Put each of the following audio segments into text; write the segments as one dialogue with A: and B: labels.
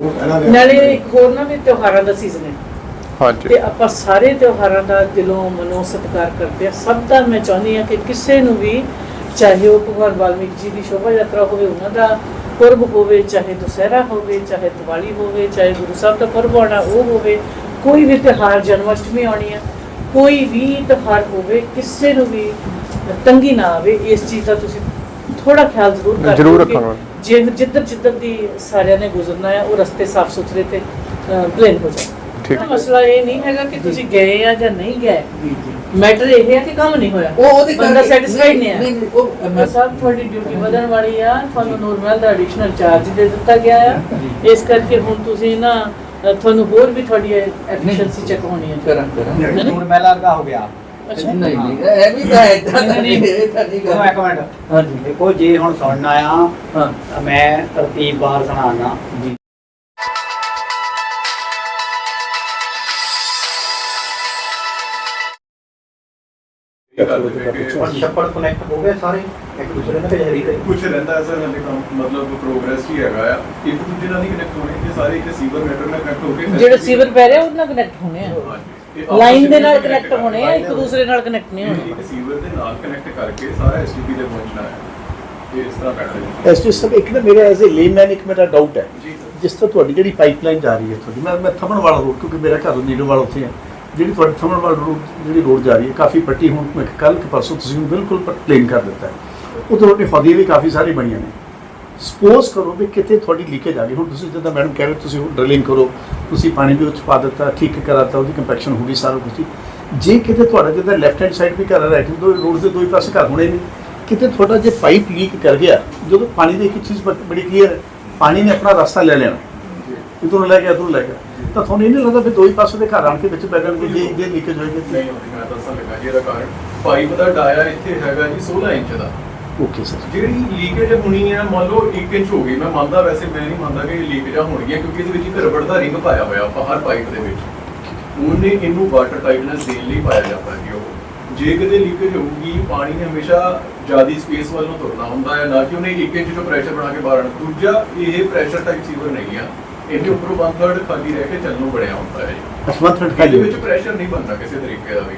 A: ਨਾਲੇ ਹੋਰ ਨਾ ਵੀ ਤਿਉਹਾਰਾਂ ਦਾ ਸੀਜ਼ਨ ਹੈ।
B: ਹਾਂਜੀ।
A: ਤੇ ਆਪਾਂ ਸਾਰੇ ਤਿਉਹਾਰਾਂ ਦਾ ਦਿਲੋਂ ਮਨੋਂ ਸਤਿਕਾਰ ਕਰਦੇ ਆ ਸਭ ਦਾ ਮੈਂ ਚਾਹੁੰਦੀ ਆ ਕਿ ਕਿਸੇ ਨੂੰ ਵੀ ਚਾਹੇ ਉਹ ਭਗਵਾਨ ਵਾਲਮੀਕ ਜੀ ਦੀ ਸ਼ੋਭਾ ਯਾਤਰਾ ਹੋਵੇ ਉਹਨਾਂ ਦਾ ਪੁਰਬ ਹੋਵੇ ਚਾਹੇ ਦੁਸਹਿਰਾ ਹੋਵੇ ਚਾਹੇ ਦੀਵਾਲੀ ਹੋਵੇ ਚਾਹੇ ਗੁਰੂ ਸਾਹਿਬ ਦਾ ਪੁਰਬ ਆਉਣਾ ਉਹ ਹੋਵੇ ਕੋਈ ਵੀ ਤਿਉਹਾਰ ਜਨਮ ਅਸ਼ਟਮੀ ਆਉਣੀ ਆ ਕੋਈ ਵੀ ਤਿਉਹਾਰ ਹੋਵੇ ਕਿਸੇ ਨੂੰ ਵੀ ਤੰਗੀ ਨਾ ਆਵੇ ਇਸ ਚੀਜ਼ ਦਾ ਤੁਸੀਂ ਥੋੜਾ ਖਿਆਲ ਜ਼ਰੂਰ ਕਰ
B: ਜ਼ਰੂਰ ਰੱਖਾਂਗਾ।
A: ਜੇ ਜਿੱਧਰ ਜਿੱਧਰ ਦੀ ਸਾਰਿਆਂ ਨੇ ਗੁਜ਼ਰਨਾ ਹੈ ਉਹ ਰਸਤੇ ਸਾਫ਼ ਸੁਥਰੇ ਤੇ ਪਲੇਨ ਹੋ ਜਾਣ।
B: ਠੀਕ।
A: ਮਸਲਾ ਇਹ ਨਹੀਂ ਹੈਗਾ ਕਿ ਤੁਸੀਂ ਗਏ ਆ ਜਾਂ ਨਹੀਂ ਗਏ। ਮੈਟਰ ਇਹ ਹੈ ਕਿ ਕੰਮ ਨਹੀਂ ਹੋਇਆ।
C: ਉਹ ਉਹਦੀ
A: ਬੰਦਾ ਸੈਟੀਸਫਾਈਡ ਨਹੀਂ
C: ਨਹੀਂ
A: ਹੈ।
C: ਨਹੀਂ, ਉਹ
A: ਮੈਂ ਸਭ ਤੁਹਾਡੀ ਡਿਊਟੀ ਵਧਣ ਵਾਲੀ ਆ। ਤੁਹਾਨੂੰ ਨੂਰਮਹਿਲ ਦਾ ਐਡੀਸ਼ਨਲ ਚਾਰਜ ਦੇ ਦਿੱਤਾ ਗਿਆ ਆ। ਇਸ ਕਰਕੇ ਹੁਣ ਤੁਸੀਂ ਨਾ ਤੁਹਾਨੂੰ ਹੋਰ ਵੀ ਤੁਹਾਡੀ ਐਫੀਸ਼ੀਐਂਸੀ ਚੈੱਕ ਹੋਣੀ ਹੈ
C: ਕਰਾਂ ਕਰਾਂ।
D: ਨੂਰ ਮਹਿਲਾ ਦਾ ਹੋ ਗਿਆ।
C: ਨਹੀਂ ਨਹੀਂ ਇਹ ਵੀ ਤਾਂ ਇਦਾਂ
A: ਨਹੀਂ, ਨਹੀਂ।
C: ਇਹ ਤਾਂ ਨਹੀਂ
D: ਚਲੋ ਇੱਕ ਮਿੰਟ।
C: ਹਾਂਜੀ।
D: ਦੇਖੋ ਜੇ ਹੁਣ ਸੁਣਨਾ ਆ
C: ਹਾਂ।
D: ਤਾਂ ਮੈਂ ਤਰਤੀਬ ਬਾਰ ਸੁਣਾਉਣਾ
C: ਜੀ।
D: ਛੱਪੜ ਕਨੈਕਟ ਹੋ ਗਏ ਸਾਰੇ ਇੱਕ ਦੂਸਰੇ ਨਾਲ ਭੇਜ ਰਹੀ
E: ਕੁਝ ਰਹਿੰਦਾ ਸਰ ਹਲੇ ਕੰਮ ਮਤਲਬ ਪ੍ਰੋਗਰੈਸ ਹੀ ਹੈਗਾ ਆ। ਇੱਕ ਦੂਜੇ ਨਾਲ ਨਹੀਂ ਕਨੈਕਟ ਹੋਣੇ ਇਹ ਸਾਰੇ ਇੱਕ ਸੀਵਰ ਨੈਟਵਰਕ ਨਾਲ ਕਨੈਕਟ ਹੋ ਕੇ
A: ਜਿਹੜੇ ਸੀਵਰ ਪੈ ਰਹੇ ਉਹਨਾਂ ਕਨੈਕਟ ਹੋਣੇ ਆ। ਲਾਈਨ ਦੇ ਨਾਲ ਕਨੈਕਟ ਹੋਣੇ ਆ ਇੱਕ ਦੂਸਰੇ ਨਾਲ ਕਨੈਕਟ ਨਹੀਂ ਹੋਣੇ।
E: ਸੀਵਰ ਦੇ ਨਾਲ ਕਨੈਕਟ ਕਰਕੇ ਸਾਰਾ ਐਸਟੀਪੀ ਤੇ ਪਹੁੰਚਣਾ ਹੈ ਇਸ ਤਰ੍ਹਾਂ ਪੈਣਾ
F: ਐਸਟੀ ਸਭ ਇੱਕ ਨਾ ਮੇਰਾ ਐਜ਼ ਅ ਲੇਮੈਨ ਇੱਕ ਮੇਰਾ ਡਾਊਟ ਹੈ। ਜਿਸ ਤਰ੍ਹਾਂ ਤੁਹਾਡੀ ਜਿਹੜੀ ਪਾਈਪਲਾਈਨ ਜਾ ਰਹੀ ਹੈ ਤੁਹਾਡੀ ਮੈਂ ਮੈਂ ਥਮਣ ਵਾਲਾ ਰੋਡ ਕਿਉਂਕਿ ਮੇਰਾ ਘਰ ਨੇੜੇ ਵਾਲਾ ਉੱਥੇ ਹੈ। ਜਿਹੜੀ ਤੁਹਾਡੀ ਥਮਣ ਵਾਲਾ ਰੋਡ ਜਿਹੜੀ ਰੋਡ ਜਾ ਰਹੀ ਹੈ ਕਾਫੀ ਪੱਟੀ ਹੁਣ ਮੈਂ ਕੱਲ ਕਿ ਪਰਸੋਂ ਤੁਸੀਂ ਉਹਨੂੰ ਬਿਲਕੁਲ ਪਲੇਨ ਕਰ ਦਿੱਤਾ ਹੈ। ਉਹ ਤੁਹਾਡੀ ਹੌਦੀਆਂ ਵੀ ਕਾਫੀ ਸਾਰੀ ਬਣੀਆਂ ਨੇ। ਸਪੋਜ਼ ਕਰੋ ਵੀ ਕਿਤੇ ਤੁਹਾਡੀ ਲੀਕੇਜ ਆ ਗਈ। ਹੁਣ ਤੁਸੀਂ ਜਿੱਦਾਂ ਮੈਡਮ ਕਹਿ ਰਹੇ ਤੁਸੀਂ ਡਰਿਲਿੰਗ ਕਰੋ, ਤੁਸੀਂ ਪਾਣੀ ਵੀ ਉੱਚ ਦਿੱਤਾ, ਠੀਕ ਕਰਾਤਾ, ਉਹਦੀ ਕੰਪੈਕਸ਼ਨ ਹੋ ਗਈ ਸਾਰਾ ਕੁਝ ਜੇ। ਕਿਤੇ ਤੁਹਾਡਾ ਜਿੱਦਾਂ ਲੈਫਟ ਹੈਂਡ ਸਾਈਡ ਵੀ ਘਰ ਹੈ ਰਾਈਟ ਦੋ ਰੋਡ ਦੇ ਦੋ ਪਾਸੇ ਘਰ ਹੋਣੇ ਨੇ, ਕਿਤੇ ਤੁਹਾਡਾ ਜੇ ਪਾਈਪ ਲੀਕ ਕਰ ਗਿਆ, ਜਦੋਂ ਪਾਣੀ ਦੀ ਇੱਕ ਚੀਜ਼ ਬੜੀ ਕਲੀਅਰ ਹੈ, ਪਾਣੀ ਨੇ ਆਪਣਾ ਰਸਤਾ ਲੈ ਲੈਣਾ। ਇਧਰੋਂ ਲੈ ਗਿਆ ਇਧਰੋਂ ਲੈ ਗਿਆ। ਤਾਂ ਤੁਹਾਨੂੰ ਇਹ ਨਹੀਂ ਲੱਗਦਾ ਵੀ ਦੋ ਹੀ ਪਾਸੇ ਦੇ ਘਰ ਆਣ ਕੇ ਵਿੱਚ ਪੈ ਜਾਣਗੇ ਜੇ ਜੇ ਲੀਕੇਜ ਹੋਏਗੀ
E: ਨਹੀਂ ਮੈਂ ਦੱਸਣ ਲੱਗਾ ਜੀ ਇਹਦਾ ਕਾਰਨ ਪਾਈਪ ਦਾ ਡਾਇਆ ਇੱਥੇ ਹੈਗਾ ਜੀ 16 ਇੰਚ ਦਾ।
F: ਓਕੇ ਸਰ
E: ਜਿਹੜੀ ਲੀਕੇਜ ਹੋਣੀ ਹੈ ਮੰਨ ਲਓ 1 ਇੰਚ ਹੋ ਗਈ ਮੈਂ ਮੰਨਦਾ ਵੈਸੇ ਮੈਂ ਨਹੀਂ ਮੰਨਦਾ ਕਿ ਲੀਕੇਜਾਂ ਹੋਣਗੀਆਂ ਕਿਉਂਕਿ ਇਹਦੇ ਵਿੱਚ ਇੱਕ ਰਬੜ ਦਾ ਰਿੰਗ ਪਾਇਆ ਹੋਇਆ ਆਪਾਂ ਹਰ ਪਾਈਪ ਦੇ ਵਿੱਚ। ਉਹਨੇ ਇਹਨੂੰ ਵਾਟਰ ਟਾਈਟਨੈਸ ਦੇਣ ਲਈ ਪਾਇਆ ਜਾਂਦਾ ਹੈ ਉਹ। ਜੇ ਕਿਤੇ ਲੀਕੇਜ ਹੋਊਗੀ ਪਾਣੀ ਨੇ ਹਮੇਸ਼ਾ ਜਿਆਦੀ ਸਪੇਸ ਵੱਲ ਨੂੰ ਤੁਰਨਾ ਹੁੰਦਾ ਹੈ ਨਾ ਕਿ ਉਹਨੇ 1 ਇੰਚ ਤੋਂ ਪ੍ਰੈਸ਼ਰ ਬਣਾ ਕੇ ਬਾਹਰ ਦੂਜਾ ਇਹ ਪ੍ਰੈਸ਼ਰ ਟਾਈਪ ਸੀਵਰ ਨਹੀਂ ਆ। ਇਹਦੇ ਉੱਪਰੋਂ 1/3 ਖਾਲੀ ਰਹਿ ਕੇ ਚੱਲਣ ਬਣਿਆ ਹੁੰਦਾ ਹੈ। ਜੀ
F: ਅਸਮਤ ਫਟ
E: ਇਹਦੇ ਵਿੱਚ ਪ੍ਰੈਸ਼ਰ ਨਹੀਂ ਬਣਦਾ ਕਿਸੇ ਤਰੀਕੇ ਦਾ ਵੀ।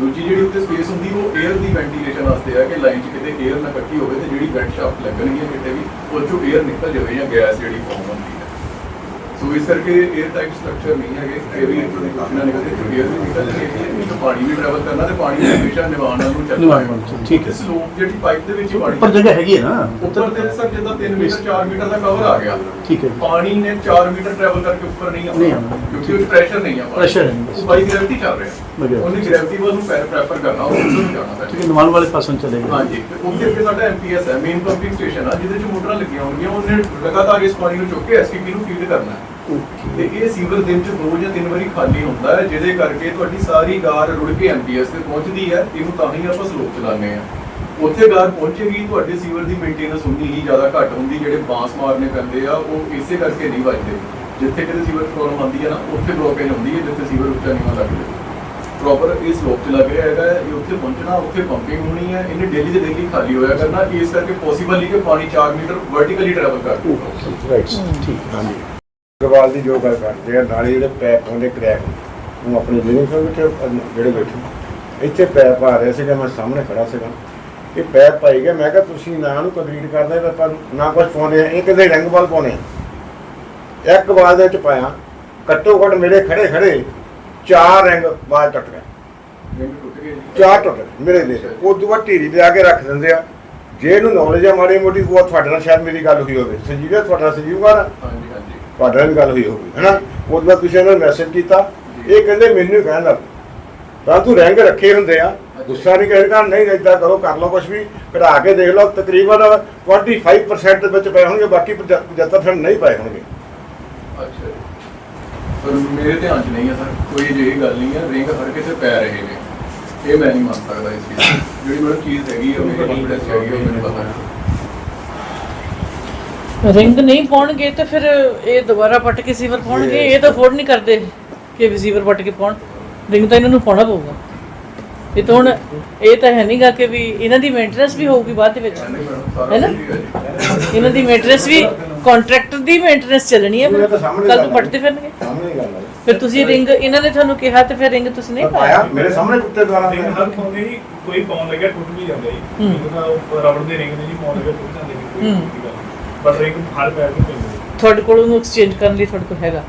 E: ਦੂਜੀ ਜਿਹੜੀ ਉੱਤੇ ਸਪੇਸ ਹੁੰਦੀ ਉਹ 에ਅਰ ਦੀ ਵੈਂਟੀਲੇਸ਼ਨ ਵਾਸਤੇ ਹੈ ਕਿ ਲਾਈਨ 'ਚ ਕਿਤੇ 에ਅਰ ਨਾ ਇਕੱਠੀ ਹੋਵੇ ਤੇ ਜਿਹੜੀ ਵੈਂਟ ਸ਼ਾਫਟ ਲੱਗਣਗੀਆਂ ਕਿਤੇ ਵੀ ਉਹ 'ਚੋਂ 에ਅਰ ਨਿਕਲ ਜਾਵੇ ਜਾਂ ਗੈਸ ਜਿਹੜੀ ਫਾਰਮ ਹੁੰਦੀ ਹੈ। ਸੋ ਇਸ ਕਰਕੇ 에ਅਰ ਟਾਈਪ ਸਟਰਕਚਰ ਨਹੀਂ ਹੈਗੇ ਇਹ ਵੀ ਇਹਨਾਂ ਨੇ ਕਿਤੇ 에ਅਰ ਦੀ ਨਿਕਲ ਜਾਵੇ ਤਾਂ ਪਾਣੀ ਵੀ ਟਰੈਵਲ ਕਰਨਾ ਤੇ ਪਾਣੀ ਨੂੰ ਹਮੇਸ਼ਾ ਨਿਵਾਣਾ ਨੂੰ ਚੱਲਣਾ
F: ਠੀਕ ਹੈ।
E: ਸਲੋਪ ਜਿਹੜੀ ਪਾਈਪ ਦੇ ਵਿੱਚ ਪਾਣੀ
F: ਉੱਪਰ ਜਗ੍ਹਾ ਹੈਗੀ ਨਾ।
E: ਉੱਪਰ ਤੇ ਸਰ ਜਿੱਦਾਂ 3 ਮੀਟਰ 4 ਮੀਟਰ ਦਾ ਕਵਰ ਆ ਗਿਆ।
F: ਠੀਕ ਹੈ
E: ਪਾਣੀ ਨੇ 4 ਮੀਟਰ ਟਰੈਵਲ ਕਰਕੇ ਉੱਪਰ ਨਹੀਂ ਆਉਣਾ ਕਿਉਂਕਿ ਉਹ ਪ੍ਰੈਸ਼ਰ ਨਹੀਂ ਆ।
F: ਪ੍ਰੈਸ਼ਰ ਨਹੀਂ।
E: ਉਹ ਬਾਈ ਗ੍ਰੈਵਿਟੀ ਚੱਲ ਰਿਹਾ। ਉਹਨੇ ਗ੍ਰੈਵਿਟੀ ਵੱਲ ਨੂੰ ਪ੍ਰੈਫਰ ਕਰਨਾ ਉਹ ਨੂੰ ਜਾਣਾ
F: ਠੀਕ
E: ਪੈਣਾ
F: ਹੈ ਨਿਵਾਨ ਵਾਲੇ ਪਾਸੋਂ ਚਲੇਗਾ
E: ਹਾਂਜੀ ਤੇ ਉਹਦੇ ਅੱਗੇ ਸਾਡਾ ਐਮਪੀਐਸ ਹੈ ਮੇਨ ਪੰਪਿੰਗ ਸਟੇਸ਼ਨ ਆ ਜਿਹਦੇ ਚ ਮੋਟਰਾਂ ਲੱਗੀਆਂ ਹੋਣਗੀਆਂ ਉਹਨੇ ਲਗਾਤਾਰ ਇਸ ਪਾਣੀ ਨੂੰ ਚੁੱਕ ਕੇ ਐਸਪੀਪੀ ਨੂੰ ਫੀਡ ਕਰਨਾ ਹੈ। ਤੇ ਇਹ ਸੀਵਰ ਦਿਨ ਚ ਦੋ ਜਾਂ ਤਿੰਨ ਵਾਰੀ ਖਾਲੀ ਹੁੰਦਾ ਹੈ ਜਿਹਦੇ ਕਰਕੇ ਤੁਹਾਡੀ ਸਾਰੀ ਗਾਰ ਰੁੜ ਕੇ ਐਮਪੀਐਸ ਤੇ ਪਹੁੰਚਦੀ ਹੈ ਇਹਨੂੰ ਤਾਂ ਹੀ ਆਪਾਂ ਸਲੋਪ ਚਲਾਉਂਦੇ ਆ ਉੱਥੇ ਗਾਰ ਪਹੁੰਚੇਗੀ ਤੁਹਾਡੇ ਸੀਵਰ ਦੀ ਮੇਨਟੇਨੈਂਸ ਹੁੰਦੀ ਹੀ ਜ਼ਿਆਦਾ ਘੱਟ ਹੁੰਦੀ ਜਿਹੜੇ ਬਾਂਸ ਮਾਰਨੇ ਪੈਂਦੇ ਆ ਉਹ ਇਸੇ ਕਰਕੇ ਨਹੀਂ ਵੱਜਦੇ। ਜਿੱਥੇ ਕਿਤੇ ਸੀਵਰ ਪ੍ਰੋਬਲਮ ਆਉਂਦੀ ਹੈ ਨਾ ਉੱਥੇ ਬਲੋਕੇਜ ਹੁੰਦੀ ਹੈ ਜਿੱਥੇ ਸੀਵਰ ਉੱਚਾ ਨਹੀਂ ਲੱਗਦਾ। ਪ੍ਰੋਪਰ ਇਹ ਸਲੋਪ ਚ ਲੱਗ ਹੈਗਾ ਇਹ ਉੱਥੇ ਪਹੁੰਚਣਾ, ਉੱਥੇ ਪੰਪਿੰਗ ਹੋਣੀ ਹੈ, ਇਹਨੇ ਡੇਲੀ ਦੇ ਡੇਲੀ ਖਾਲੀ ਹੋਇਆ ਕਰਨਾ, ਇਸ ਕਰਕੇ ਪੋਸੀਬਲ ਨਹੀਂ ਕਿ ਪਾਣੀ 4 ਮੀਟਰ ਵਰਟੀਕਲੀ ਟਰੈਵਲ ਕਰ ਦੂਗਾ
F: ਰਾਈਟ ਠੀਕ, ਹਾਂਜੀ।
G: ਅਗਰਵਾਲ ਦੀ ਜੋ ਗੱਲ ਕਰਦੇ ਆ, ਨਾਲੇ ਜਿਹੜੇ ਪੈਪ ਹੁੰਦੇ ਕਰੈਕ ਉਹ ਆਪਣੇ ਲਿਵਿੰਗ ਰੂਮ ਜਿਹੜੇ ਬੈਠੇ ਇੱਥੇ ਪੈਪ ਆ ਰਿਹਾ ਸੀਗਾ, ਮੈਂ ਸਾਹਮਣੇ ਖੜਾ ਸੀਗਾ। ਇਹ ਪੈਪ ਪਾਈ ਗਿਆ, ਮੈਂ ਕਿਹਾ ਤੁਸੀਂ ਨਾ ਨੂੰ ਕੰਪਲੀਟ ਕਰਦੇ ਤਾਂ ਆਪਾਂ ਨਾ ਕੁਝ ਪਾਉਂਦੇ ਆ। ਇਹ ਕਹਿੰਦੇ ਰੰਗ ਬਲ ਪਾਉਣੇ ਇੱਕ ਵਾਰ ਦੇ ਵਿੱਚ ਪਾਇਆ, ਘੱਟੋ ਘੱਟ ਮੇਰੇ ਖੜੇ ਖੜੇ ਚਾਰ ਰੰਗ ਬਾਅਦ ਟੁੱਟ ਗਏ।
E: ਰਿੰਗ ਟੁੱਟ ਗਏ ਜੀ।
G: ਚਾਰ ਟੁੱਟ ਗਏ ਮੇਰੇ ਦੇ ਉਹ ਤੋਂ ਬਾਅਦ ਢੀਰੀ ਤੇ ਆ ਕੇ ਰੱਖ ਦਿੰਦੇ ਆ। ਜੇ ਇਹਨੂੰ ਨੌਲੇਜ ਆ ਮਾੜੀ ਮੋਟੀ ਉਹ ਤੁਹਾਡੇ ਨਾਲ ਸ਼ਾਇਦ ਮੇਰੀ ਗੱਲ ਹੋਈ ਹੋਵੇ। ਸੰਜੀਵ ਤੁਹਾਡਾ ਸੰਜੀਵ ਨਾ
E: ਹਾਂਜੀ ਹਾਂਜੀ।
G: ਤੁਹਾਡੇ ਨਾਲ ਗੱਲ ਹੋਈ ਹੋਊਗੀ ਹੈਨਾ? ਉਹ ਤੋਂ ਬਾਅਦ ਤੁਸੀਂ ਇਹਨਾਂ ਨੂੰ ਮੈਸੇਜ ਕੀਤਾ। ਇਹ ਕਹਿੰਦੇ ਮੈਨੂੰ ਕਹਿਣ ਲੱਗ ਤਾਂ ਤੂੰ ਰੰਗ ਰੱਖੇ ਹੁੰਦੇ ਆ। ਗੁੱਸਾ ਨਹੀਂ ਕਹਿਣਾ ਨਹੀਂ ਇਦਾਂ ਕਰੋ ਕਰ ਲਓ ਕੁਝ ਵੀ। ਕਢਾ ਕੇ ਦੇਖ ਲਓ ਤਕਰੀਬਨ 25% ਦੇ ਵਿੱਚ ਪਏ ਹੋਣਗੇ ਬਾਕੀ 75% ਨਹੀਂ ਪਏ ਹੋਣਗੇ।
E: ਅੱਛਾ। ਪਰ ਮੇਰੇ ਧਿਆਨ 'ਚ ਨਹੀਂ ਹੈ ਸਰ ਕੋਈ ਅਜਿਹੀ ਗੱਲ ਨਹੀਂ ਹੈ ਰਿੰਗ ਹਰ ਕਿਸੇ ਪੈ ਰਹੇ ਨੇ। ਇਹ ਮੈਂ ਨਹੀਂ ਮੰਨ ਸਕਦਾ ਇਸ ਚੀਜ਼ ਨੂੰ। ਜਿਹੜੀ ਮੈਨੂੰ ਚੀਜ਼ ਹੈਗੀ ਹੈ ਉਹ ਮੇਰੀ ਕੰਫੀਡੈਂਸ ਹੈਗੀ ਹੈ, ਉਹ ਮੈਨੂੰ ਪਤਾ ਹੈ
A: ਰਿੰਗ ਨਹੀਂ ਪਾਉਣਗੇ ਤੇ ਫਿਰ ਇਹ ਦੁਬਾਰਾ ਪੱਟ ਕੇ ਸੀਵਰ ਪਾਉਣਗੇ? ਇਹ ਤਾਂ ਅਫੋਰਡ ਨਹੀਂ ਕਰਦੇ ਕਿ ਰਿਸੀਵਰ ਪੱਟ ਕੇ ਪਾਉਣ। ਰਿੰਗ ਤਾਂ ਇਹਨਾਂ ਨੂੰ ਪਾਉਣਾ ਪਊਗਾ। ਇਹ ਤਾਂ ਹੁਣ ਇਹ ਤਾਂ ਹੈ ਨਹੀਂਗਾ ਕਿ ਵੀ ਇਹਨਾਂ ਦੀ ਮੇਨਟੇਨੈਂਸ ਵੀ ਹੋਊਗੀ ਬਾਅਦ ਦੇ ਵਿੱਚ ਹੈ ਨਾ? ਇਹਨਾਂ ਦੀ ਮੇਨਟੇਨੈਂਸ ਵੀ ਕੰਟਰੈਕਟਰ ਦੀ ਮੇਨਟੇਨੈਂਸ ਚੱਲਣੀ ਹੈ ਕੱਲ ਨੂੰ। ਪੜਦੇ ਫਿਰਨਗੇ ਫਿਰ ਤੁਸੀਂ ਰਿੰਗ ਇਹਨਾਂ ਨੇ ਤੁਹਾਨੂੰ ਕਿਹਾ ਤੇ ਫਿਰ ਰਿੰਗ ਤੁਸੀਂ ਨਹੀਂ
G: ਪਾਇਆ ਮੇਰੇ ਸਾਹਮਣੇ ਕੁੱਤੇ ਦੁਆਰਾ
B: ਰਿੰਗ ਹਰ ਕੋਈ ਪਾਉਣ ਲੱਗਿਆ ਟੁੱਟ ਵੀ ਜਾਂਦਾ ਜੀ
A: ਹੂੰ।
B: ਰਿੰਗ ਦਾ ਉਹ ਰਬੜ ਦੇ ਰਿੰਗ ਨੇ ਜੀ ਪਾਉਣ ਲੱਗਿਆ ਟੁੱਟ ਜਾਂਦੇ ਨੇ। ਪਰ ਰਿੰਗ ਹਰ ਪੈਰ ਨੂੰ ਪੈਂਦੇ
A: ਤੁਹਾਡੇ ਕੋਲ ਉਹਨੂੰ ਐਕਸਚੇਂਜ ਕਰਨ ਲਈ ਤੁਹਾਡੇ ਕੋਲ ਹੈਗਾ